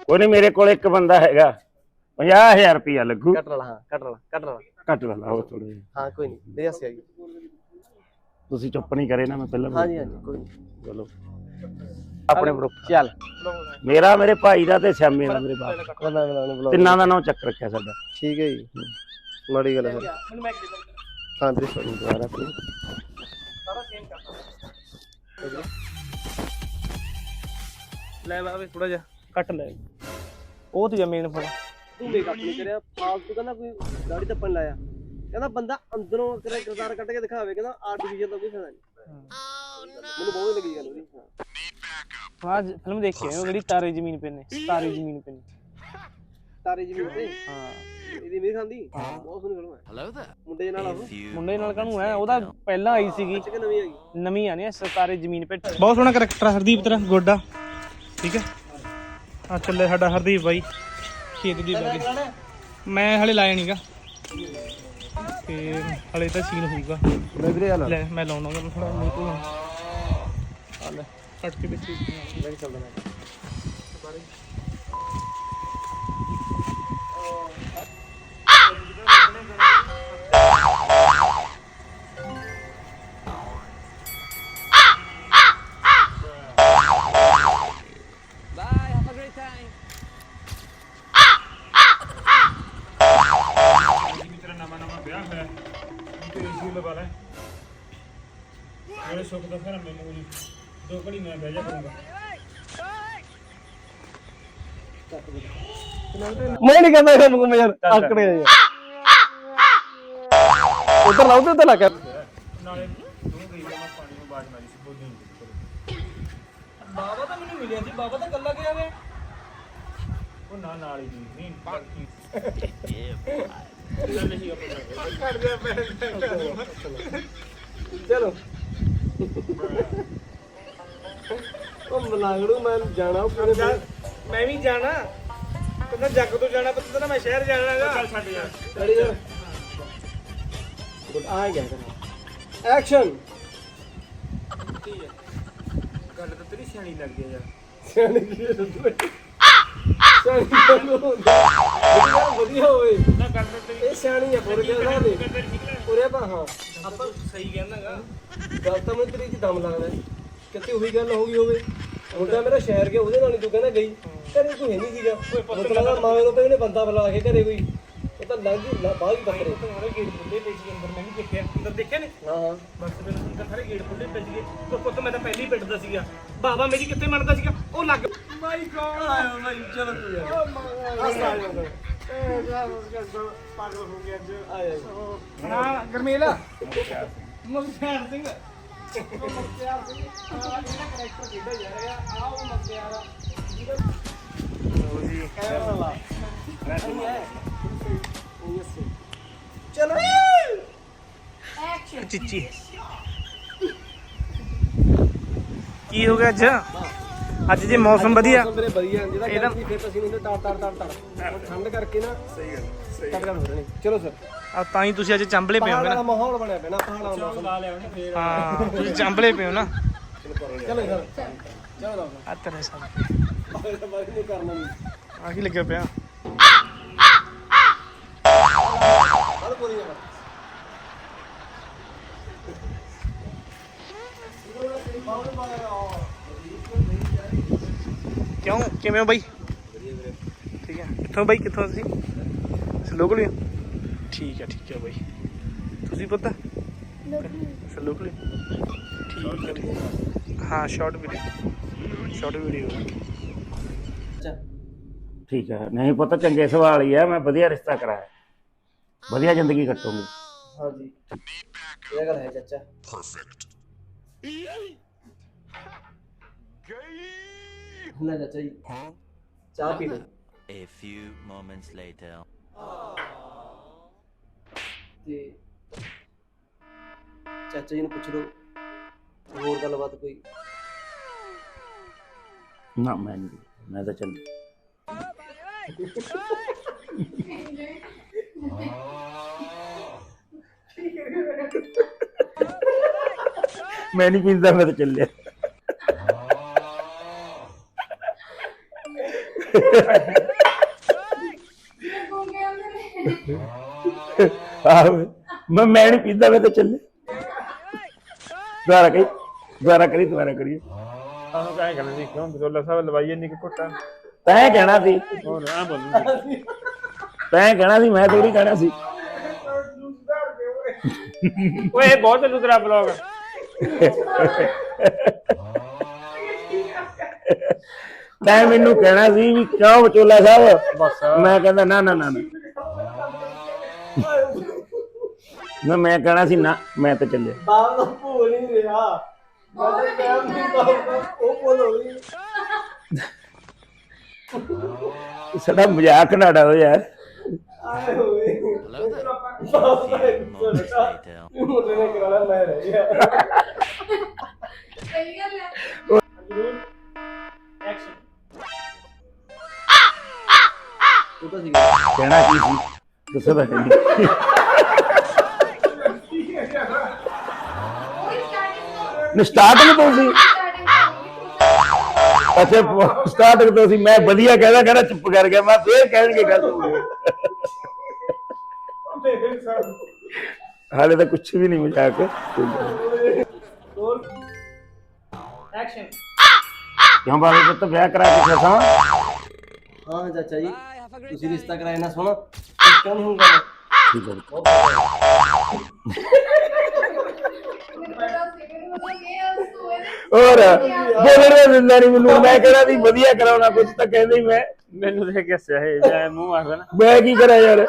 [SPEAKER 6] ਉਹ ਨਹੀਂ ਮੇਰੇ ਕੋਲ ਇੱਕ ਬੰਦਾ ਹੈਗਾ। 50000 ਰੁਪਇਆ ਲੱਗੂ।
[SPEAKER 3] ਕੱਟ ਲਾ ਹਾਂ ਕੱਟ ਲਾ ਕੱਟ ਲਾ
[SPEAKER 6] ਕੱਟ ਲਾ ਉਹ ਥੋੜੇ
[SPEAKER 3] ਹਾਂ ਕੋਈ ਨਹੀਂ ਮੇਰੇ ਹੱਸੇ ਆ ਗਈ।
[SPEAKER 6] ਤੁਸੀਂ ਚੁੱਪ ਨਹੀਂ ਕਰੇ ਨਾ ਮੈਂ ਪਹਿਲਾਂ
[SPEAKER 3] ਹਾਂਜੀ ਹਾਂਜੀ ਕੋਈ ਨਹੀਂ
[SPEAKER 6] ਚਲੋ। ਆਪਣੇ ਗਰੁੱਪ
[SPEAKER 3] ਚੱਲ।
[SPEAKER 6] ਮੇਰਾ ਮੇਰੇ ਭਾਈ ਦਾ ਤੇ ਸ਼ਾਮੇ ਦਾ ਮੇਰੇ ਬਾਪ ਦਾ।
[SPEAKER 3] ਬਣਾ ਬਣਾ ਨੂੰ ਬੁਲਾਓ।
[SPEAKER 6] ਤਿੰਨਾਂ ਦਾ ਨਾਮ ਚੱਕ ਰੱਖਿਆ ਸਾਡਾ।
[SPEAKER 3] ਠੀਕ ਹੈ ਜੀ। ਮਾੜੀ ਗੱਲ ਹੈ। ਹਾਂ ਜੀ ਸਰ।
[SPEAKER 6] ਦੁਬਾਰਾ ਫਿਰ।
[SPEAKER 4] ਲੈ ਬਾਬੇ ਥੋੜਾ ਜਿਹਾ। ਕੱਟ ਲੈ। ਉਹ ਤੇ ਮੇਨ ਫੜ।
[SPEAKER 3] ਤੂੰ ਮੇਕਅਪ ਨਹੀਂ ਕਰਿਆ ਫਾਲਤੂ ਕਹਿੰਦਾ ਕੋਈ ਦਾੜੀ ਤੱਪਣ ਲਾਇਆ। ਕਹਿੰਦਾ ਬੰਦਾ ਅੰਦਰੋਂ ਤੇਰਾ ਕਿਰਦਾਰ ਕੱਢ ਕੇ ਦਿਖਾਵੇ। ਕਹਿੰਦਾ ਆਰਟੀਫੀਸ਼ੀਅਲ ਦਾ ਕੋਈ ਫਾਇਦਾ ਨਹੀਂ। ਮੈਨੂੰ ਬਹੁਤ ਲੱਗੀ ਗੱਲ ਉਹਦੀ। ਹਾਂ
[SPEAKER 4] ਆਜ ਫਿਲਮ ਦੇਖੀ ਹੈ ਉਹ ਜਿਹੜੀ ਤਾਰੇ ਜ਼ਮੀਨ ਪੇ ਨੇ ਤਾਰੇ ਜ਼ਮੀਨ ਪੇ ਨੇ।
[SPEAKER 3] ਤਾਰੇ ਜ਼ਮੀਨ ਤੇ
[SPEAKER 4] ਹਾਂ।
[SPEAKER 3] ਇਹਦੀ ਮੇਰੀ ਖਾਂਦੀ ਬਹੁਤ ਸੋਹਣੀ ਫਿਲਮ ਹੈ। ਮੁੰਡੇ ਦੇ ਨਾਲ ਉਹ
[SPEAKER 4] ਮੁੰਡੇ ਨਾਲ ਕਾਹਨੂੰ ਹੈ? ਉਹਦਾ ਪਹਿਲਾਂ ਆਈ ਸੀਗੀ।
[SPEAKER 3] ਕਿ ਨਵੀਂ ਆ ਗਈ?
[SPEAKER 4] ਨਵੀਂ ਆਣੀ ਹੈ ਸਤਾਰੇ ਜ਼ਮੀਨ ਪੇ। ਬਹੁਤ ਸੋਹਣਾ ਕਰੈਕਟਰ ਹਰਦੀਪ ਤੇਰਾ ਗੋਡਾ। ਠੀਕ ਹੈ? ਆ ਚੱਲੇ ਸਾਡਾ ਹਰਦੀਪ ਬਾਈ। ਖੇਤ ਦੀ ਬਾਈ ਮੈਂ ਹਲੇ ਲਾਇਆ ਨਹੀਂਗਾ ਤੇ ਹਲੇ ਤਾਂ ਸੀਨ ਹੋਊਗਾ।
[SPEAKER 3] ਮੈਂ ਵੀਰੇ ਆ
[SPEAKER 4] ਲੈ। ਮੈਂ ਲਾਉਣਾ ਥੋੜਾ ਮੂੰਹ ਤੋਂ। ਆ ਲੈ। ਕੱਟ ਕੇ ਵਿੱਚ
[SPEAKER 3] ਮੈਂ ਚੱਲਦਾ ਮੈਂ
[SPEAKER 1] ਹੋਇਆ ਤੂੰ ਏਸੀ ਲਵਾ ਲੈ ਮੇਰੇ ਸੁੱਖ ਦਾ ਘੜੀ ਮੈਂ ਬਹਿ ਜਾ ਕਰੂੰਗਾ।
[SPEAKER 3] ਮੈਂ ਨਹੀਂ ਕਹਿੰਦਾ ਕੰਮ ਕੋ ਯਾਰ ਆਕੜੇ ਯਾਰ ਉਧਰ ਲਾ ਉਧਰ ਲਾ ਕੇ।
[SPEAKER 1] ਨਾਲੇ ਤੂੰ ਗਈ ਮੈਂ ਪਾਣੀ ਨੂੰ ਬਾਜ ਮਾਰੀ ਸੀ ਬੋਲੀ
[SPEAKER 4] ਬਾਬਾ ਤਾਂ ਮੈਨੂੰ ਮਿਲਿਆ ਸੀ ਬਾਬਾ ਤਾਂ ਕੱਲਾ ਗਿਆ ਵੇ।
[SPEAKER 1] ਉਹ ਨਾ ਨਾਲ ਹੀ ਨਹੀਂ ਨਹੀਂ ਬਾਕੀ।
[SPEAKER 3] ਚਲੋ। ਉਹ ਮਲਾਂਗੜੂ ਮੈਂ ਜਾਣਾ ਉਹ ਪੂਰੇ
[SPEAKER 4] ਚੱਲ, ਮੈਂ ਵੀ ਜਾਣਾ। ਕਹਿੰਦਾ ਜੱਗ ਤੋਂ ਜਾਣਾ ਪਤਾ ਨਾ ਮੈਂ ਸ਼ਹਿਰ ਜਾਣਾ ਹੈਗਾ।
[SPEAKER 1] ਚੱਲ ਛੱਡ ਯਾਰ।
[SPEAKER 3] ਰੈਡੀ ਸਰ ਗੁੱਡ ਆ ਗਿਆ ਐਕਸ਼ਨ
[SPEAKER 1] ਗੱਲ ਤਾਂ ਤੇਰੀ ਸਿਆਣੀ ਲੱਗਦੀ ਆ ਯਾਰ।
[SPEAKER 3] ਸਿਆਣੀ ਕੀ ਹੈ ਦੱਸੋ ਸਿਆਣੀ ਵਧੀਆ ਵਧੀਆ ਹੋਵੇ
[SPEAKER 1] ਨਾ ਗੱਲ ਤਾਂ ਤੇਰੀ
[SPEAKER 3] ਇਹ ਸਿਆਣੀ ਹੈ ਪੁਰ ਕੇ ਨਾ ਦੇ
[SPEAKER 1] ਤੇਰੀ ਠੀਕ ਲੱਗ
[SPEAKER 3] ਪੁਰੇ ਪਾ ਹਾਂ।
[SPEAKER 4] ਆਪਾਂ ਸਹੀ ਕਹਿੰਦਾਗਾ।
[SPEAKER 3] ਗੱਲ ਤਾਂ ਮੈਨੂੰ ਤੇਰੀ ਚ ਦਮ ਲੱਗਦਾ ਹੈ। ਕਿਤੇ ਉਹੀ ਗੱਲ ਹੋ ਗਈ ਹੋਵੇ। ਮੁੰਡਾ ਮੇਰਾ ਸ਼ਹਿਰ ਗਿਆ ਉਹਦੇ ਨਾਲ ਹੀ ਤੂੰ ਕਹਿੰਦਾ ਗਈ। ਘਰੇ ਕੋਈ ਹੈ ਨਹੀਂ ਸੀਗਾ। ਮਤਲਬ ਦਾ ਮਾਂ ਨੂੰ ਉਹਨੇ ਬੰਦਾ ਬੁਲਾ ਕੇ ਘਰੇ ਕੋਈ। ਉਹ ਤਾਂ ਲੰਘ ਗਈ ਬਾਹਰ ਹੀ ਬੱਕਰੇ
[SPEAKER 4] ਸਾਰੇ ਗੇਟ ਖੁੱਲੇ ਪਏ ਸੀ ਅੰਦਰ ਮੈਂ ਵੀ ਦੇਖਿਆ। ਅੰਦਰ ਦੇਖਿਆ ਨੇ?
[SPEAKER 3] ਹਾਂ ਹਾਂ।
[SPEAKER 4] ਬਸ ਮੈਨੂੰ ਅੰਦਰ ਸਾਰੇ ਗੇਟ ਖੁੱਲੇ ਪਏ ਸੀਗੇ। ਤੇ ਪੁੱਤ ਮੈਂ ਤਾਂ ਪਹਿਲੀ ਪਿੱਟਦਾ ਸੀਗਾ। ਬਾਬਾ ਮੇਰੀ ਕਿੱਥੇ ਮੰਨਦਾ ਸੀਗਾ? ਉਹ ਲੱਗ
[SPEAKER 3] ਮਾਈ ਗॉड ਆਇਆ ਮਾਈ ਚਲੋ ਤੂੰ ਯਾਰ। ਹੱਸ ਆ ਜਾਂਦਾ
[SPEAKER 4] ਪਾਗਲ ਹੋ ਗਿਆ ਅੱਜ।
[SPEAKER 3] ਆਇਆ
[SPEAKER 4] ਹਾਂ ਗਰਮੇਲਾ। ਮੁਖਤਿਆਰ ਸਿੰਘ। ਉਹ
[SPEAKER 3] ਚਲੋ।
[SPEAKER 5] ਐਕਸ਼ਨ
[SPEAKER 4] ਚਿੱਚੀ। ਕੀ ਹੋ ਗਿਆ ਅੱਜ? ਅੱਜ ਜੇ ਮੌਸਮ ਵਧੀਆ।
[SPEAKER 3] ਮੌਸਮ ਵੀਰੇ ਵਧੀਆ ਜਿਹਦਾ
[SPEAKER 4] ਇਹਦਾ-
[SPEAKER 3] ਕਹਿੰਦੀ ਫਿਰ ਅਸੀਂ ਨੂੰ ਟਾਰ ਟਾਰ ਟਾਰ ਟਾਰ ਹੁਣ ਠੰਡ ਕਰਕੇ ਨਾ ਸਹੀ ਗੱਲ ਸਹੀ ਗੱਲ। ਹੋ ਰਹੀ ਚਲੋ ਸਰ।
[SPEAKER 4] ਆ ਤਾਂ ਹੀ ਤੁਸੀਂ ਅੱਜ ਚੰਬਲੇ ਪਏ
[SPEAKER 3] ਪਹਾੜ
[SPEAKER 4] ਨਾ
[SPEAKER 3] ਮਾਹੌਲ ਬਣਿਆ ਪਿਆ ਨਾ ਪਹਾੜਾਂ ਦਾ ਮੌਸਮ
[SPEAKER 1] ਲਾ ਲਿਆ ਉਹਨੇ ਫੇਰ।
[SPEAKER 4] ਹਾਂ ਤੁਸੀਂ ਚੰਬਲੇ ਪਏ ਹੋ ਨਾ।
[SPEAKER 3] ਚਲੋ ਸਰ। ਚਲੋ।
[SPEAKER 4] ਆ ਤੇਰੇ ਸਾਹ
[SPEAKER 3] ਤਾਂ ਬਾਈ ਨਹੀਂ ਕਰਨਾ ਨਹੀਂ
[SPEAKER 4] ਆ ਕੀ ਲੱਗਿਆ ਪਿਆ?
[SPEAKER 3] ਹਰ
[SPEAKER 4] ਕਿਉਂ ਕਿਵੇਂ ਹੋ ਬਾਈ? ਠੀਕ ਹੈ। ਕਿੱਥੋਂ ਬਾਈ? ਕਿੱਥੋਂ ਤੁਸੀਂ? ਸਲੋਕਲੀ ਠੀਕ ਹੈ ਠੀਕ ਹੈ ਬਾਈ। ਤੁਸੀਂ ਪਤਾ? ਸਲੋਕਲੀ ਠੀਕ ਹੈ ਠੀਕ ਹੈ। ਹਾਂ ਸ਼ਾਰਟ ਵੀਡੀਓ ਸ਼ਾਰਟ ਵੀਡੀਓ
[SPEAKER 3] ਅੱਛਾ
[SPEAKER 6] ਠੀਕ ਹੈ। ਨਹੀਂ ਪੁੱਤ ਚੰਗੇ ਸਵਾਲ ਹੀ ਹੈ। ਮੈਂ ਵਧੀਆ ਰਿਸ਼ਤਾ ਕਰਾਇਆ। ਵਧੀਆ ਜ਼ਿੰਦਗੀ ਕੱਟੂਗੀ।
[SPEAKER 3] ਹਾਂਜੀ। ਇਹ ਗੱਲ ਹੈ ਚਾਚਾ। ਨਾ ਚਾਚਾ ਜੀ। ਚਾਹ ਪੀ ਲਓ।
[SPEAKER 7] A few moments later.
[SPEAKER 3] ਤੇ ਚਾਚਾ ਜੀ ਨੂੰ ਪੁੱਛ ਲਓ ਹੋਰ ਗੱਲਬਾਤ ਕੋਈ?
[SPEAKER 6] ਨਾ ਮੈਂ ਨਹੀਂ ਮੈਂ ਤਾਂ ਚੱਲ। ਮੈਂ ਨਹੀਂ ਪੀਂਦਾ ਮੈਂ ਤਾਂ ਚੱਲਿਆ। ਆਹ ਮੈਂ ਮੈਂ ਨਹੀਂ ਪੀਂਦਾ ਮੈਂ ਤਾਂ ਚੱਲੇ। ਦੁਬਾਰਾ ਕਰੀ ਦੁਬਾਰਾ ਕਰੀ ਦੁਬਾਰਾ ਕਰੀ
[SPEAKER 1] ਸਾਨੂੰ ਕਾਹ ਕਰਨਾ ਸੀ ਕਿਉਂ ਬਜ਼ੁਰਲਾ ਸਾਹਿਬ ਲਵਾਈਏ ਨਹੀਂ ਕਿ ਘੁੱਟਾ
[SPEAKER 6] ਤੈਂ ਕਹਿਣਾ ਸੀ।
[SPEAKER 1] ਹੋਰ ਆ ਬੋਲੂਗੀ
[SPEAKER 6] ਤੈਂ ਕਹਿਣਾ ਸੀ ਮੈਂ ਥੋੜੀ ਕਹਿਣਾ ਸੀ।
[SPEAKER 1] ਓਏ ਬਹੁਤ ਚੱਲੂ ਤੇਰਾ ਬਲੌਗ
[SPEAKER 6] ਤੈਂ ਮੈਨੂੰ ਕਹਿਣਾ ਸੀ ਵੀ ਕਿਉਂ ਵਿਚੋਲਾ ਸਾਹਿਬ? ਮੈਂ ਕਹਿੰਦਾ ਨਾ ਨਾ ਨਾ ਨਾ। ਨਾ ਮੈਂ ਕਹਿਣਾ ਸੀ ਨਾ ਮੈਂ ਤਾਂ ਚੱਲਿਆ।
[SPEAKER 3] ਬਾਪ ਦਾ ਭੂਲ ਹੀ ਰਿਹਾ। ਮੈਂ ਤਾਂ ਨਹੀਂ ਪਾਉਂਦਾ ਉਹ ਭੁੱਲ ਹੋ ਗਈ
[SPEAKER 6] ਸਾਡਾ ਮਜ਼ਾਕ ਨਾ ਡਾਓ ਯਾਰ।
[SPEAKER 3] ਆਏ ਹੋਏ. ਬਾਪ ਦਾ ਇੱਕ ਛੋਟਾ
[SPEAKER 7] later.
[SPEAKER 3] ਮੁੰਡੇ ਨੇ ਕਰਾਣਾ ਮੈਂ ਰਹਿ ਗਿਆ।
[SPEAKER 5] ਸਹੀ ਗੱਲ ਹੈ।
[SPEAKER 4] ਐਕਸ਼ਨ
[SPEAKER 3] ਉਹ ਤਾਂ ਸੀ
[SPEAKER 6] ਕਹਿਣਾ ਕੀ ਸੀ? ਦੱਸੋ ਤਾਂ ਨਹੀਂ
[SPEAKER 5] ਉਹ ਸਟਾਰਟਿੰਗ ਤੋਂ
[SPEAKER 6] ਸੀ। ਅੱਛਾ ਸਟਾਰਟਿੰਗ ਤੋਂ ਸੀ। ਮੈਂ ਵਧੀਆ ਕਹਿੰਦਾ ਕਹਿੰਦਾ ਚੁੱਪ ਕਰ ਗਿਆ। ਮੈਂ ਫੇਰ ਕਹਿਣਗੇ ਗੱਲ ਹਾਲੇ ਤਾਂ ਕੁਝ ਵੀ ਨਹੀਂ ਮਜ਼ਾਕ।
[SPEAKER 4] ਐਕਸ਼ਨ
[SPEAKER 6] ਕਿਉਂ ਬਾਬੇ ਪੁੱਤ ਵਿਆਹ ਕਰਾ ਕੇ ਫਸਾਂ
[SPEAKER 3] ਹਾਂ ਚਾਚਾ ਜੀ। ਤੁਸੀਂ ਰਿਸ਼ਤਾ ਕਰਾਇਆ ਨਾ ਇਸ ਕਿਉਂ ਨਹੀਂ ਹੁੰਦਾ
[SPEAKER 6] ਠੀਕ ਹੈ
[SPEAKER 5] ਹੋ
[SPEAKER 6] ਹੋਰ ਬੋਲਣੇ ਦਿੰਦਾ ਨਹੀਂ ਮੈਨੂੰ। ਮੈਂ ਕਹਿੰਦਾ ਸੀ ਵਧੀਆ ਕਰਾਉਣਾ ਕੁਝ ਤਾਂ ਕਹਿੰਦੇ ਹੀ ਮੈਂ।
[SPEAKER 1] ਮੈਨੂੰ ਦੇਖ ਕੇ ਹੱਸਿਆ ਇਹ ਮੈਂ ਮੂੰਹ ਆਖਦਾ ਨਾ।
[SPEAKER 6] ਮੈਂ ਕੀ ਕਰਾਂ ਯਾਰ?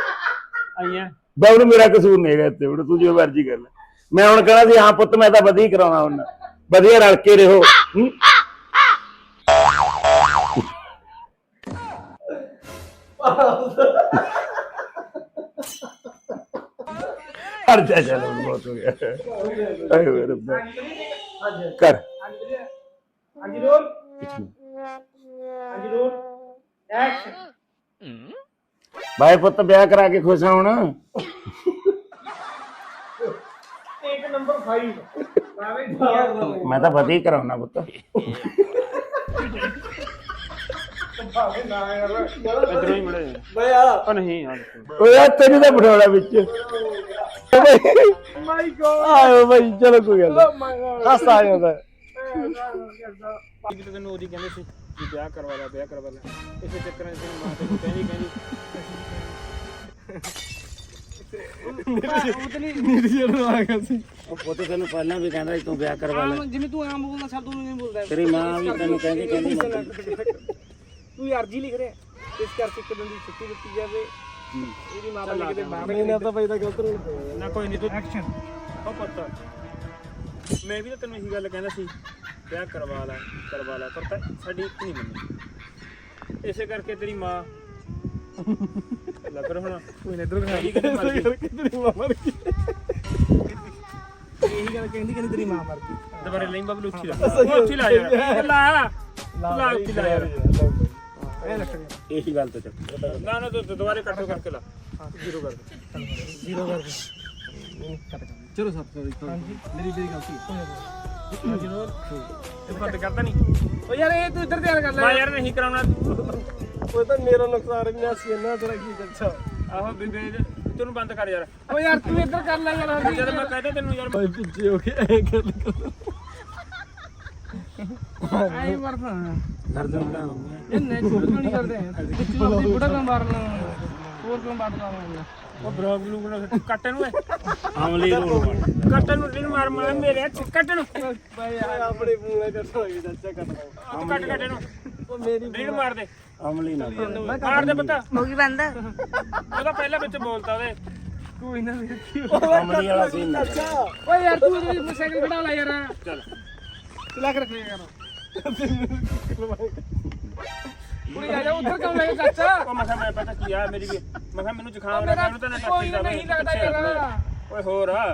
[SPEAKER 1] ਆਈਆਂ
[SPEAKER 6] ਬਾਬੂ ਮੇਰਾ ਕਸੂਰ ਨਹੀਂ ਹੈਗਾ ਇੱਥੇ ਹੁਣ ਤੂੰ ਜੋ ਮਰਜ਼ੀ ਕਰ ਲੈ। ਮੈਂ ਹੁਣ ਕਹਣਾ ਸੀ ਹਾਂ ਪੁੱਤ ਮੈਂ ਤਾਂ ਵਧੀਆ ਹੀ ਕਰਾਉਣਾ ਹੁਣ। ਵਧੀਆ ਰਲ ਕੇ ਰਹੋ। ਹੂੰ? ਹਟ ਜਾ ਚੱਲ ਹੁਣ ਬਹੁਤ ਹੋ ਗਿਆ ਆਏ ਹੋਏ ਰੱਬਾ ਕਰ
[SPEAKER 4] ਹਾਂਜੀ ਰੋਲ ਹਾਂਜੀ ਰੋਲ ਐਕਸ਼ਨ
[SPEAKER 6] ਬਾਈ ਪੁੱਤ ਵਿਆਹ ਕਰਾ ਕੇ ਖੁਸ਼ ਆ ਹੁਣ
[SPEAKER 4] ਇੱਕ ਨੰਬਰ 5 ਬਾਵੇਂ ਦੀਆਂ
[SPEAKER 6] ਮੈਂ ਤਾਂ ਵਧੀਆ ਹੀ ਕਰਾਉਣਾ ਪੁੱਤ
[SPEAKER 1] ਇਧਰੋਂ ਹੀ ਮੜੇ
[SPEAKER 3] ਆ।
[SPEAKER 1] ਉਹ ਨਹੀਂ ਆ
[SPEAKER 6] ਓਏ ਆ ਤੈਨੂੰ ਤਾਂ ਬਿਠਾਉਣਾ ਵਿੱਚ।
[SPEAKER 3] My God. ਆਇਓ ਬਈ ਚਲੋ ਕੋਈ ਗੱਲ ਨੀ। ਹਾਸਾ ਆ ਜਾਂਦਾ।
[SPEAKER 1] ਕਿ ਤੈਨੂੰ ਉਹਦੀ ਕਹਿੰਦੇ ਸੀ ਕਿ ਵਿਆਹ ਕਰਵਾ ਲੈ ਵਿਆਹ ਕਰਵਾ ਲੈ। ਇਸੇ ਚੱਕਰਾਂ 'ਚ ਤੇਰੀ ਮਾਂ ਤੈਨੂੰ ਕਹਿੰਦੀ ਕਹਿੰਦੀ
[SPEAKER 6] ਉਹ ਪੁੱਤ ਤੈਨੂੰ ਪਹਿਲਾਂ ਵੀ ਕਹਿੰਦਾ ਸੀ ਤੂੰ ਵਿਆਹ ਕਰਵਾ ਲੈ।
[SPEAKER 4] ਜਿਵੇਂ ਤੂੰ ਆਮ ਬੋਲਦਾ ਸਭ ਤੂੰ ਨਹੀਂ ਬੋਲਦਾ।
[SPEAKER 6] ਤੇਰੀ ਮਾਂ ਵੀ ਤੈਨੂੰ ਕਹਿੰਦੀ ਕਹਿੰਦੀ।
[SPEAKER 4] ਤੂੰ ਅਰਜੀ ਲਿਖ ਰਿਹਾ। ਇਸ ਕਰਕੇ ਇੱਕ ਦਿਨ ਦੀ ਛੁੱਟੀ ਦਿੱਤੀ ਜਾਵੇ। ਇਹਦੀ ਮਾਂ ਬਣ ਕਿਤੇ ਬਾਹਰ
[SPEAKER 3] ਇਹਨਾਂ ਤਾਂ ਬਈ ਤਾਂ ਗਲਤ ਨਹੀਂ ਹੋਇਆ
[SPEAKER 1] ਨਾ ਕੋਈ ਨਹੀਂ ਤੂੰ ਐਕਸ਼ਨ ਉਹ ਪੱਤਾ ਮੈਂ ਵੀ ਤਾਂ ਤੈਨੂੰ ਇਹੀ ਗੱਲ ਕਹਿੰਦਾ ਸੀ ਵਿਆਹ ਕਰਵਾ ਲੈ ਕਰਵਾ ਲੈ ਪਰ ਤਾਂ ਸਾਡੀ ਇੱਕ ਨਹੀਂ ਮੰਨੀ। ਇਸੇ ਕਰਕੇ ਤੇਰੀ ਮਾਂ ਲੱਗ ਰਿਹਾ ਹੁਣ। ਕੋਈ ਇਧਰ ਕਹਿੰਦੀ ਮਰ ਗਈ।
[SPEAKER 3] ਤੇਰੀ ਮਾਮਾ ਦੀ
[SPEAKER 4] ਇਹੀ ਗੱਲ ਕਹਿੰਦੀ ਕਹਿੰਦੀ ਤੇਰੀ ਮਾਂ ਮਰ ਗਈ।
[SPEAKER 1] ਦੁਬਾਰੇ ਲਈ ਬਬਲੂ ਉੱਚੀ ਲਾ। ਉੱਚੀ ਲਾ ਯਾਰ। ਲਾ। ਲਾ ਉੱਚੀ ਲਾ ਯਾਰ।
[SPEAKER 4] ਐ ਲੱਗ ਰਿਹਾ
[SPEAKER 6] ਇਹੀ ਗੱਲ ਤੋਂ ਚੱਕ
[SPEAKER 1] ਨਾ ਨਾ ਤੂੰ ਦੁਬਾਰੇ ਕੱਟੋ ਕਰਕੇ ਲਾ। ਜ਼ੀਰੋ ਕਰ ਦੇ।
[SPEAKER 4] ਜ਼ੀਰੋ ਕਰ ਦੇ।
[SPEAKER 3] ਚਲੋ ਸਰ ਹਾਂਜੀ। ਮੇਰੀ ਮੇਰੀ ਗਲਤੀ ਹੈ।
[SPEAKER 1] ਜ਼ੀਰੋ ਇਹ ਬੰਦ ਕਰਦਾ ਨਹੀਂ।
[SPEAKER 4] ਓ ਯਾਰ ਇਹ ਤੂੰ ਇੱਧਰ ਧਿਆਨ ਕਰ ਲੈ।
[SPEAKER 1] ਮੈਂ ਯਾਰ ਨਹੀਂ ਕਰਾਉਣਾ।
[SPEAKER 3] ਉਹ ਤਾਂ ਮੇਰਾ ਨੁਕਸਾਨ ਵੀ ਨਾ ਸੀ ਇਹਨਾਂ ਤੇਰਾ ਕੀ ਚੱਲਦਾ
[SPEAKER 1] ਆਹੋ ਬੀਬੀ ਤੈਨੂੰ ਬੰਦ ਕਰ ਯਾਰ।
[SPEAKER 4] ਓ ਯਾਰ ਤੂੰ ਇੱਧਰ ਕਰ ਲੈ ਯਾਰ
[SPEAKER 1] ਜਦ ਮੈਂ ਕਹਿੰਦਾ ਤੈਨੂੰ ਯਾਰ
[SPEAKER 3] ਭਾਈ ਪਿੱਛੇ ਹੋ ਕੇ ਐ ਗੱਲ ਕਰ
[SPEAKER 4] ਆਈ ਮਰਦਾ
[SPEAKER 6] ਦਰਦ ਹੁੰਦਾ
[SPEAKER 4] ਇਹ ਨੈਚੁਰਲ ਨਹੀਂ ਕਰਦੇ? ਪਿੱਛੇ ਤੋਂ ਆਪਣੀ ਬੁੜਾ ਕੰਮ ਮਾਰਨਾ ਹੋਰ ਕੰਮ ਬਾਟਦਾ
[SPEAKER 1] ਉਹ ਬਲੌਗ ਬਲੂਗ ਨਾ ਕੱਟ ਨੂੰ
[SPEAKER 6] ਆਮਲੀ ਨੂੰ
[SPEAKER 1] ਕੱਟ ਨੂੰ ਦਿਨ ਮਾਰ ਮਾਰ ਮੇਰੇ ਹੱਥ ਕੱਟ ਨੂੰ।
[SPEAKER 3] ਭਾਈ ਆਪਣੇ ਮੂੰਹ ਨਾਲ ਕੱਟੋ ਇਹ ਚਾਚਾ ਕੱਟ ਲਓ
[SPEAKER 1] ਕੱਟ ਕੱਟ ਨੂੰ
[SPEAKER 3] ਉਹ ਮੇਰੀ
[SPEAKER 1] ਦਿਨ ਮਾਰ ਦੇ।
[SPEAKER 6] ਆਮਲੀ ਨਾ
[SPEAKER 1] ਮਾਰ ਦੇ ਪਤਾ।
[SPEAKER 5] ਹੋ ਗਈ ਬੰਦ?
[SPEAKER 1] ਉਹਦਾ ਪਹਿਲਾਂ ਵਿੱਚ ਬੋਲਤਾ ਉਹਦੇ।
[SPEAKER 4] ਕੋਈ ਨਾ
[SPEAKER 6] ਆਮਲੀ ਵਾਲਾ ਸੀਨ ਨਾ ਕਰ।
[SPEAKER 4] ਓ ਯਾਰ ਤੂੰ ਇਹਦੀ ਸਾਈਕਲ ਖੜਾ ਲੈ ਯਾਰ।
[SPEAKER 1] ਚੱਲ।
[SPEAKER 4] ਚਲਾ ਕੇ ਰੱਖੇ ਯਾਰ। ਕੁੜੀ ਆ ਜਾ ਉੱਧਰ ਕੰਮ ਲੈ ਕੇ ਚਾਚਾ?
[SPEAKER 1] ਉਹ ਮੈਂ ਕਿਹਾ ਮੈਂ ਪਤਾ ਕੀ ਆ ਮੇਰੀ ਵੀ ਮੈਂ ਕਿਹਾ ਮੈਨੂੰ ਜ਼ੁਕਾਮ ਲੱਗਾ ਉਹਨੂੰ ਤਾਂ ਨਾ
[SPEAKER 4] ਕੋਈ ਨਹੀਂ ਲੱਗਦਾ ਯਾਰ
[SPEAKER 1] ਓਏ ਹੋਰ ਆ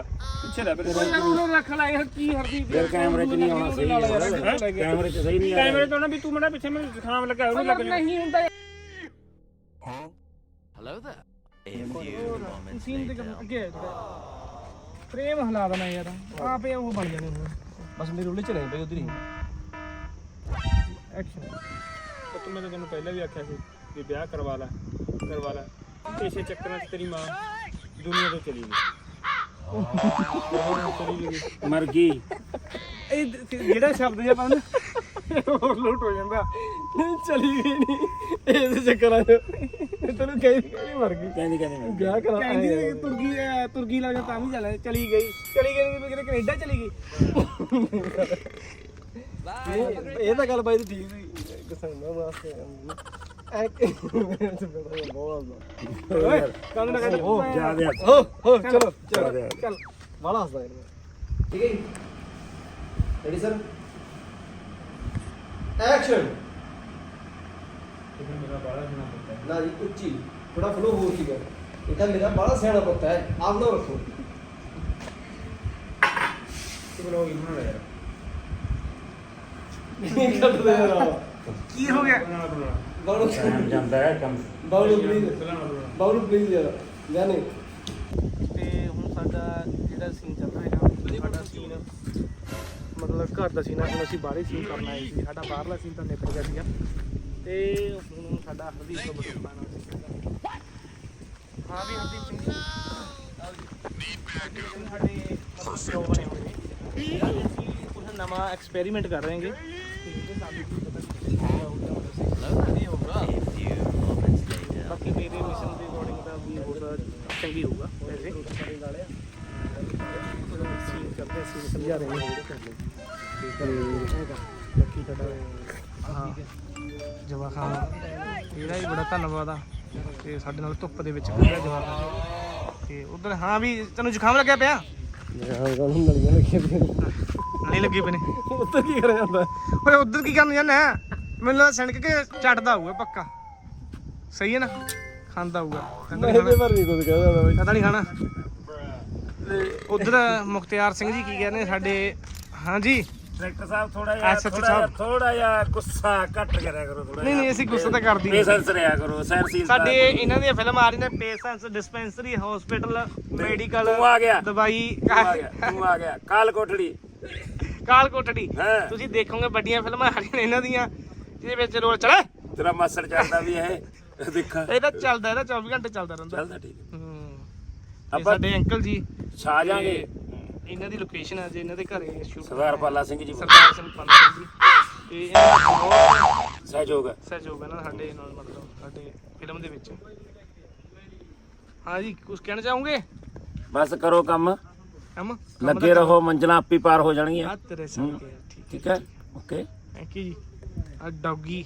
[SPEAKER 1] ਪਿੱਛੇ ਲੈ
[SPEAKER 4] ਕੋਈ ਨਾ ਰੱਖ ਲੈ ਯਾਰ ਕੀ ਹਰਦੀ
[SPEAKER 6] ਫਿਰ ਕੈਮਰੇ 'ਚ ਨਹੀਂ ਆਉਣਾ ਸਹੀ ਹੈ ਕੈਮਰੇ 'ਚ ਸਹੀ ਨਹੀਂ ਆ
[SPEAKER 1] ਕੈਮਰੇ ਤੋਂ ਨਾ ਵੀ ਤੂੰ ਮਣਾ ਪਿੱਛੇ ਮੈਨੂੰ ਜ਼ੁਕਾਮ ਲੱਗਾ ਉਹਨੂੰ ਲੱਗ ਜਾ
[SPEAKER 4] ਨਹੀਂ ਹੁੰਦਾ।
[SPEAKER 7] Hello there. A few moments
[SPEAKER 4] scene
[SPEAKER 7] later.
[SPEAKER 4] ਅੱਗੇ ਫਰੇਮ ਹਿਲਾ ਦੇਣਾ ਯਾਰ ਆਪੇ ਉਹ ਬਣ ਜਾਣੇ
[SPEAKER 3] ਬਸ ਮੇਰੇ ਉਲੇ ਚ ਨਹੀਂ ਬਈ ਉਧਰ ਹੀ।
[SPEAKER 4] ਐਕਸ਼ਨ
[SPEAKER 1] ਉਹ ਤੂੰ ਮੈਂ ਤਾਂ ਤੈਨੂੰ ਪਹਿਲਾਂ ਵੀ ਆਖਿਆ ਸੀ ਵੀ ਵਿਆਹ ਕਰਵਾ ਲੈ ਕਰਵਾ ਲੈ। ਇਸੇ ਚੱਕਰਾਂ 'ਚ ਤੇਰੀ ਮਾਂ ਦੁਨੀਆ ਤੋਂ ਚਲੀ ਗਈ। ਉਹ ਚਲੀ ਗਈ।
[SPEAKER 6] ਮਰ ਗਈ।
[SPEAKER 4] ਇਹ ਜਿਹੜਾ ਸ਼ਬਦ ਜਿਹਾ ਪਾਉਂਦਾ ਹੋਰ ਲੋਟ ਹੋ ਜਾਂਦਾ।
[SPEAKER 3] ਨਹੀਂ ਚਲੀ ਗਈ ਨਹੀਂ ਇਹਦੇ ਚੱਕਰਾਂ ਚ। ਤੈਨੂੰ ਕਹੀ ਕਹੀ ਮਰ ਗਈ।
[SPEAKER 6] ਕਹਿੰਦੀ ਕਹਿੰਦੀ ਮਰ ਗਈ।
[SPEAKER 3] ਵਿਆਹ ਕਰਾ
[SPEAKER 4] ਕਹਿੰਦੀ ਤੁਰਗੀ ਤੁਰਗੀ ਲੱਗਾ ਤਾਂ ਵੀ ਚੱਲ ਚਲੀ ਗਈ। ਚਲੀ ਗਈ ਨਹੀਂ ਕਿਤੇ ਕੈਨੇਡਾ ਚਲੀ ਗਈ।
[SPEAKER 3] ਇਹ ਇਹ ਤਾਂ ਗੱਲ ਬਾਈ ਦੀ ਠੀਕ ਸੀ ਕਿਸਾਨਾਂ ਵਾਸਤੇ ਐ ਕਿ ਬਹੁਤ
[SPEAKER 4] ਓਏ ਕੰਨ ਨਾ
[SPEAKER 6] ਜਾ ਦੇ ਹੱਥ।
[SPEAKER 3] ਹੋ ਹੋ ਚਲੋ ਚਲੋ
[SPEAKER 6] ਦੇ।
[SPEAKER 4] ਚੱਲ
[SPEAKER 3] ਬਾਲਾ ਹੱਸਦਾ ਇਹਨੂੰ। ਠੀਕ ਹੈ ਜੀ। ਰੈਡੀ ਸਰ ਐਕਸ਼ਨ ਨਾ ਜੀ ਉੱਚੀ। ਥੋੜਾ ਫਲੋ ਹੋ ਸੀਗਾ। ਇਹ ਤਾਂ ਮੇਰਾ ਬੜਾ ਸਿਆਣਾ ਪੁੱਤ ਹੈ। ਆਪ ਨਾ ਰੱਖੋ।
[SPEAKER 1] ਤੂੰ ਬਲੌਗ ਹੀ ਬਣਾ ਲੈ ਯਾਰ।
[SPEAKER 3] ਕੱਟਦੇ ਯਾਰ
[SPEAKER 4] ਕੀ ਹੋ ਗਿਆ?
[SPEAKER 1] ਬਣਾ ਬਣਾ
[SPEAKER 3] ਬਾਉਲੂ
[SPEAKER 6] ਟਾਈਮ ਜਾਂਦਾ ਹੈ ਕੰਮ।
[SPEAKER 3] ਬਾਉਲੂ ਪਲੀਜ਼
[SPEAKER 1] ਬਣਾ ਬਣਾ
[SPEAKER 3] ਬਾਉਲੂ ਪਲੀਜ਼ ਯਾਰ ਜਾਨੇ
[SPEAKER 4] ਤੇ ਹੁਣ ਸਾਡਾ ਜਿਹੜਾ ਸੀਨ ਚੱਲ ਰਿਹਾ ਹੈ ਸਾਡਾ ਸੀਨ ਮਤਲਬ ਘਰ ਦਾ ਸੀਨ ਆ ਹੁਣ ਅਸੀਂ ਬਾਹਰੇ ਸੀਨ ਕਰਨ ਆਏ ਸੀ। ਸਾਡਾ ਬਾਹਰਲਾ ਸੀਨ ਤਾਂ ਨਿਕਲ ਗਿਆ ਸੀਗਾ। ਤੇ ਹੁਣ ਸਾਡਾ ਹਰਦੀਪ ਤੋਂ ਬਟੂਆ ਨਾਲ ਸੀ ਹਾਂ ਵੀ ਹਰਦੀਪ ਸਿੰਘ। ਸਾਡੇ ਮਤਲਬ ਸ਼ੋਅ ਬਣੇ ਹੋਏ ਨੇ ਅਸੀਂ ਕੁਝ ਨਵਾਂ ਐਕਸਪੈਰੀਮੈਂਟ ਕਰ ਰਹੇ ਹਾਂਗੇ ਤੇ ਇਹਦੇ ਸਾਡੀ ਕੀ ਪਤਾ ਨਹੀਂ ਕੀ ਹੋਊਗਾ ਨਹੀਂ ਹੋਊਗਾ
[SPEAKER 7] A few moments later.
[SPEAKER 4] ਬਾਕੀ ਮੇਰੇ ਮਿਸ਼ਨ ਦੇ ਅਕੋਰਡਿੰਗ ਤਾਂ ਵੀ ਹੋਰ ਚੰਗੀ ਹੋਊਗਾ ਵੈਸੇ ਸੀਨ ਕਰਦੇ ਸੀਨ ਸਮਝਾ ਰਹੇ ਨੇ ਬਾਕੀ ਤੁਹਾਡਾ ਹਾਂ ਜਵਾ ਖਾਨ ਇਹਦਾ ਵੀ ਬੜਾ ਧੰਨਵਾਦ ਆ। ਤੇ ਸਾਡੇ ਨਾਲ ਧੁੱਪ ਦੇ ਵਿੱਚ ਖੜਿਆ ਜਵਾ ਖਾਨ ਤੇ ਉਧਰ ਹਾਂ ਵੀ ਤੈਨੂੰ ਜ਼ੁਕਾਮ ਲੱਗਿਆ ਪਿਆ?
[SPEAKER 3] ਨਲੀਆਂ ਲੱਗੀਆਂ ਪਈਆਂ।
[SPEAKER 4] ਨਹੀਂ ਲੱਗੀ ਪਈ ਨੇ।
[SPEAKER 3] ਉੱਧਰ ਕੀ ਕਰਿਆ ਜਾਂਦਾ?
[SPEAKER 4] ਓਏ ਉਧਰ ਕੀ ਕਰਨ ਜਾਣਾ ਮੈਨੂੰ ਲੱਗਦਾ ਸਣਕ ਕੇ ਚੱਟਦਾ ਹੋਊਗਾ ਪੱਕਾ। ਸਹੀ ਹੈ ਨਾ? ਖਾਂਦਾ ਹੋਊਗਾ। ਕਹਿੰਦਾ ਨਹੀਂ
[SPEAKER 3] ਇਹਦੇ ਪਰ ਨਹੀਂ ਕੁਝ ਕਹਿ ਸਕਦਾ ਬਾਈ।
[SPEAKER 4] ਪਤਾ ਨਹੀਂ ਖਾਣਾ। ਤੇ ਉਧਰ ਮੁਖਤਿਆਰ ਸਿੰਘ ਜੀ ਕੀ ਕਹਿੰਦੇ ਸਾਡੇ ਹਾਂਜੀ?
[SPEAKER 6] ਡਾਇਰੈਕਟਰ ਸਾਹਿਬ ਥੋੜਾ ਜਿਹਾ
[SPEAKER 4] SSP
[SPEAKER 6] ਥੋੜਾ ਜਿਹਾ
[SPEAKER 4] ਸਾਹਿਬ।
[SPEAKER 6] ਥੋੜਾ ਜਿਹਾ ਗੁੱਸਾ ਘੱਟ ਕਰਿਆ ਕਰੋ ਥੋੜਾ
[SPEAKER 4] ਨਹੀਂ ਨਹੀਂ ਅਸੀਂ ਗੁੱਸਾ ਤਾਂ ਕਰਦੀ ਨਹੀਂ।
[SPEAKER 6] ਪੇਸ਼ੈਂਸ ਰਿਆ ਕਰੋ ਸਹਿਨਸ਼ੀਲਤਾ
[SPEAKER 4] ਸਾਡੇ ਇਹਨਾਂ ਦੀਆਂ ਫਿਲਮ ਆ ਰਹੀਆਂ ਨੇ ਪੇਸ਼ੈਂਸ ਡਿਸਪੈਂਸਰੀ ਹਸਪੀਟਲ ਮੈਡੀਕਲ
[SPEAKER 6] ਤੂੰ ਆ ਗਿਆ।
[SPEAKER 4] ਦਵਾਈ।
[SPEAKER 6] ਤੂੰ ਆ ਗਿਆ ਤੂੰ ਆ ਗਿਆ। ਕਾਲ ਕੋਠੜੀ।
[SPEAKER 4] ਕਾਲ ਕੋਟੜੀ
[SPEAKER 6] ਹਾਂ।
[SPEAKER 4] ਤੁਸੀਂ ਦੇਖੋਗੇ ਵੱਡੀਆਂ ਫਿਲਮਾਂ ਆ ਰਹੀਆਂ ਨੇ ਇਹਨਾਂ ਦੀਆਂ। ਜਿਹਦੇ ਵਿੱਚ ਰੋਲ ਚਲੇ
[SPEAKER 6] ਤੇਰਾ ਮਾਸੜ ਚੱਲਦਾ ਵੀ ਇਹ ਦੇਖਾ।
[SPEAKER 4] ਇਹ ਤਾਂ ਚੱਲਦਾ ਇਹਦਾ 24 ਘੰਟੇ ਚੱਲਦਾ ਰਹਿੰਦਾ।
[SPEAKER 6] ਚੱਲਦਾ ਠੀਕ ਹੈ। ਆਪਾਂ
[SPEAKER 4] ਸਾਡੇ ਅੰਕਲ ਜੀ।
[SPEAKER 6] ਛਾ ਜਾਾਂਗੇ।
[SPEAKER 4] ਇਹਨਾਂ ਦੀ ਲੋਕੇਸ਼ਨ ਹੈ ਜੇ ਇਹਨਾਂ ਦੇ ਘਰੇ ਸ਼ੂਟ
[SPEAKER 6] ਸਰਦਾਰ ਪਾਲਾ ਸਿੰਘ ਜੀ।
[SPEAKER 4] ਸਰਦਾਰ ਸਿੰਘ ਸਿੰਘ ਜੀ। ਤੇ ਇਹਨਾਂ ਦਾ ਬਹੁਤ
[SPEAKER 6] ਸਹਿਯੋਗ ਹੈ।
[SPEAKER 4] ਸਹਿਯੋਗ ਹੈ ਨਾ ਸਾਡੇ ਨਾਲ ਮਤਲਬ ਸਾਡੇ ਫਿਲਮ ਦੇ ਵਿੱਚ। ਹਾਂ ਜੀ ਕੁਝ ਕਹਿਣਾ ਚਾਹੋਗੇ?
[SPEAKER 6] ਬਸ ਕਰੋ ਕੰਮ।
[SPEAKER 4] ਹਮ
[SPEAKER 6] ਲੱਗੇ ਰਹੋ ਮੰਜ਼ਲਾਂ ਆਪੀ ਪਾਰ ਹੋ ਜਾਣਗੀਆਂ।
[SPEAKER 4] ਠੀਕ
[SPEAKER 6] ਹੈ ਓਕੇ।
[SPEAKER 4] ਥੈਂਕ ਯੂ ਜੀ। ਆ ਡੌਗੀ।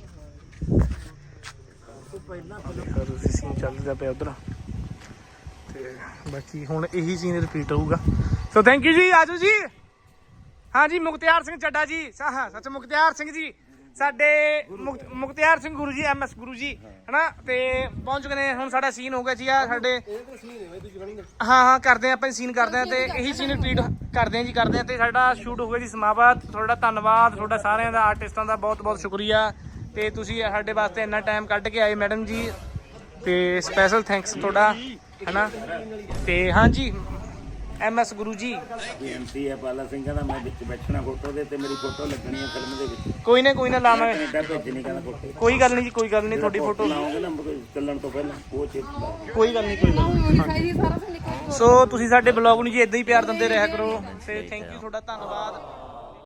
[SPEAKER 4] ਪਹਿਲਾਂ ਤੁਸੀਂ ਸੀਨ ਚੱਲਦਾ ਪਿਆ ਉਧਰ। ਤੇ ਬਾਕੀ ਹੁਣ ਇਹੀ ਸੀਨ ਰਿਪੀਟ ਹੋਊਗਾ। ਸੋ ਥੈਂਕ ਯੂ ਜੀ, ਆਜੋ ਜੀ। ਹਾਂ ਜੀ ਮੁਖਤਿਆਰ ਸਿੰਘ ਚੱਡਾ ਜੀ। ਸਾਹਾ, ਸੱਚ ਮੁਖਤਿਆਰ ਸਿੰਘ ਜੀ। ਸਾਡੇ ਮੁਕਤ ਮੁਖਤਿਆਰ ਸਿੰਘ ਗੁਰੂ ਜੀ ਐਮਐਸ ਗੁਰੂ ਜੀ, ਹਨਾ? ਤੇ ਪਹੁੰਚ ਗਏ ਨੇ, ਹੁਣ ਸਾਡਾ ਸੀਨ ਹੋ ਗਿਆ ਜੀ, ਆ ਸਾਡੇ ਹਾਂ ਹਾਂ, ਕਰਦੇ ਹਾਂ, ਆਪਾਂ ਸੀਨ ਕਰਦੇ ਹਾਂ ਤੇ ਇਹੀ ਸੀਨ ਰਿਪੀਟ ਕਰਦੇ ਹਾਂ ਜੀ, ਕਰਦੇ ਹਾਂ ਤੇ ਸਾਡਾ ਸ਼ੂਟ ਹੋ ਗਿਆ ਜੀ, ਸਮਾਪਤ। ਤੁਹਾਡਾ ਧੰਨਵਾਦ, ਤੁਹਾਡਾ ਸਾਰਿਆਂ ਦਾ ਆਰਟਿਸਟਾਂ ਦਾ ਬਹੁਤ ਬਹੁਤ ਸ਼ੁਕਰੀਆ। ਤੇ ਤੁਸੀਂ ਸਾਡੇ ਵਾਸਤੇ ਇੰਨਾ ਟਾਈਮ ਕੱਢ ਕੇ ਆਏ ਮੈਡਮ ਜੀ। ਤੇ ਸਪੈਸ਼ਲ ਥੈਂਕਸ ਤੁਹਾਡਾ, ਹਨਾ? ਤੇ ਹਾਂਜੀ ਐਮਐਸ ਗੁਰੂ ਜੀ
[SPEAKER 6] ਐਮਪੀ ਹੈ ਪਾਲਾ ਸਿੰਘ ਕਹਿੰਦਾ ਮੈਂ ਵਿੱਚ ਬੈਠਣਾ ਫੋਟੋ ਦੇ ਤੇ ਮੇਰੀ ਫੋਟੋ ਲੱਗਣੀ ਹੈ ਫਿਲਮ ਦੇ ਵਿੱਚ।
[SPEAKER 4] ਕੋਈ ਨਾ ਕੋਈ ਨਾ ਲਾਵਾਂਗੇ
[SPEAKER 6] ਕੈਨੇਡਾ ਭੇਜਣੀ ਕਹਿੰਦਾ ਫੋਟੋ।
[SPEAKER 4] ਕੋਈ ਗੱਲ ਨਹੀਂ ਜੀ ਕੋਈ ਗੱਲ ਨਹੀਂ ਤੁਹਾਡੀ ਫੋਟੋ
[SPEAKER 6] ਲਾਉਂਗੇ ਨਾ ਚੱਲਣ ਤੋਂ ਪਹਿਲਾਂ ਉਹ ਚੇਤ
[SPEAKER 4] ਕੋਈ ਗੱਲ ਨਹੀਂ ਕੋਈ ਗੱਲ ਨਹੀਂ। ਸੋ ਤੁਸੀਂ ਸਾਡੇ ਬਲੌਗ ਨੂੰ ਜੀ ਇਦਾਂ ਹੀ ਪਿਆਰ ਦਿੰਦੇ ਰਿਹਾ ਕਰੋ। ਤੇ ਥੈਂਕ ਯੂ ਤੁਹਾਡਾ ਧੰਨਵਾਦ।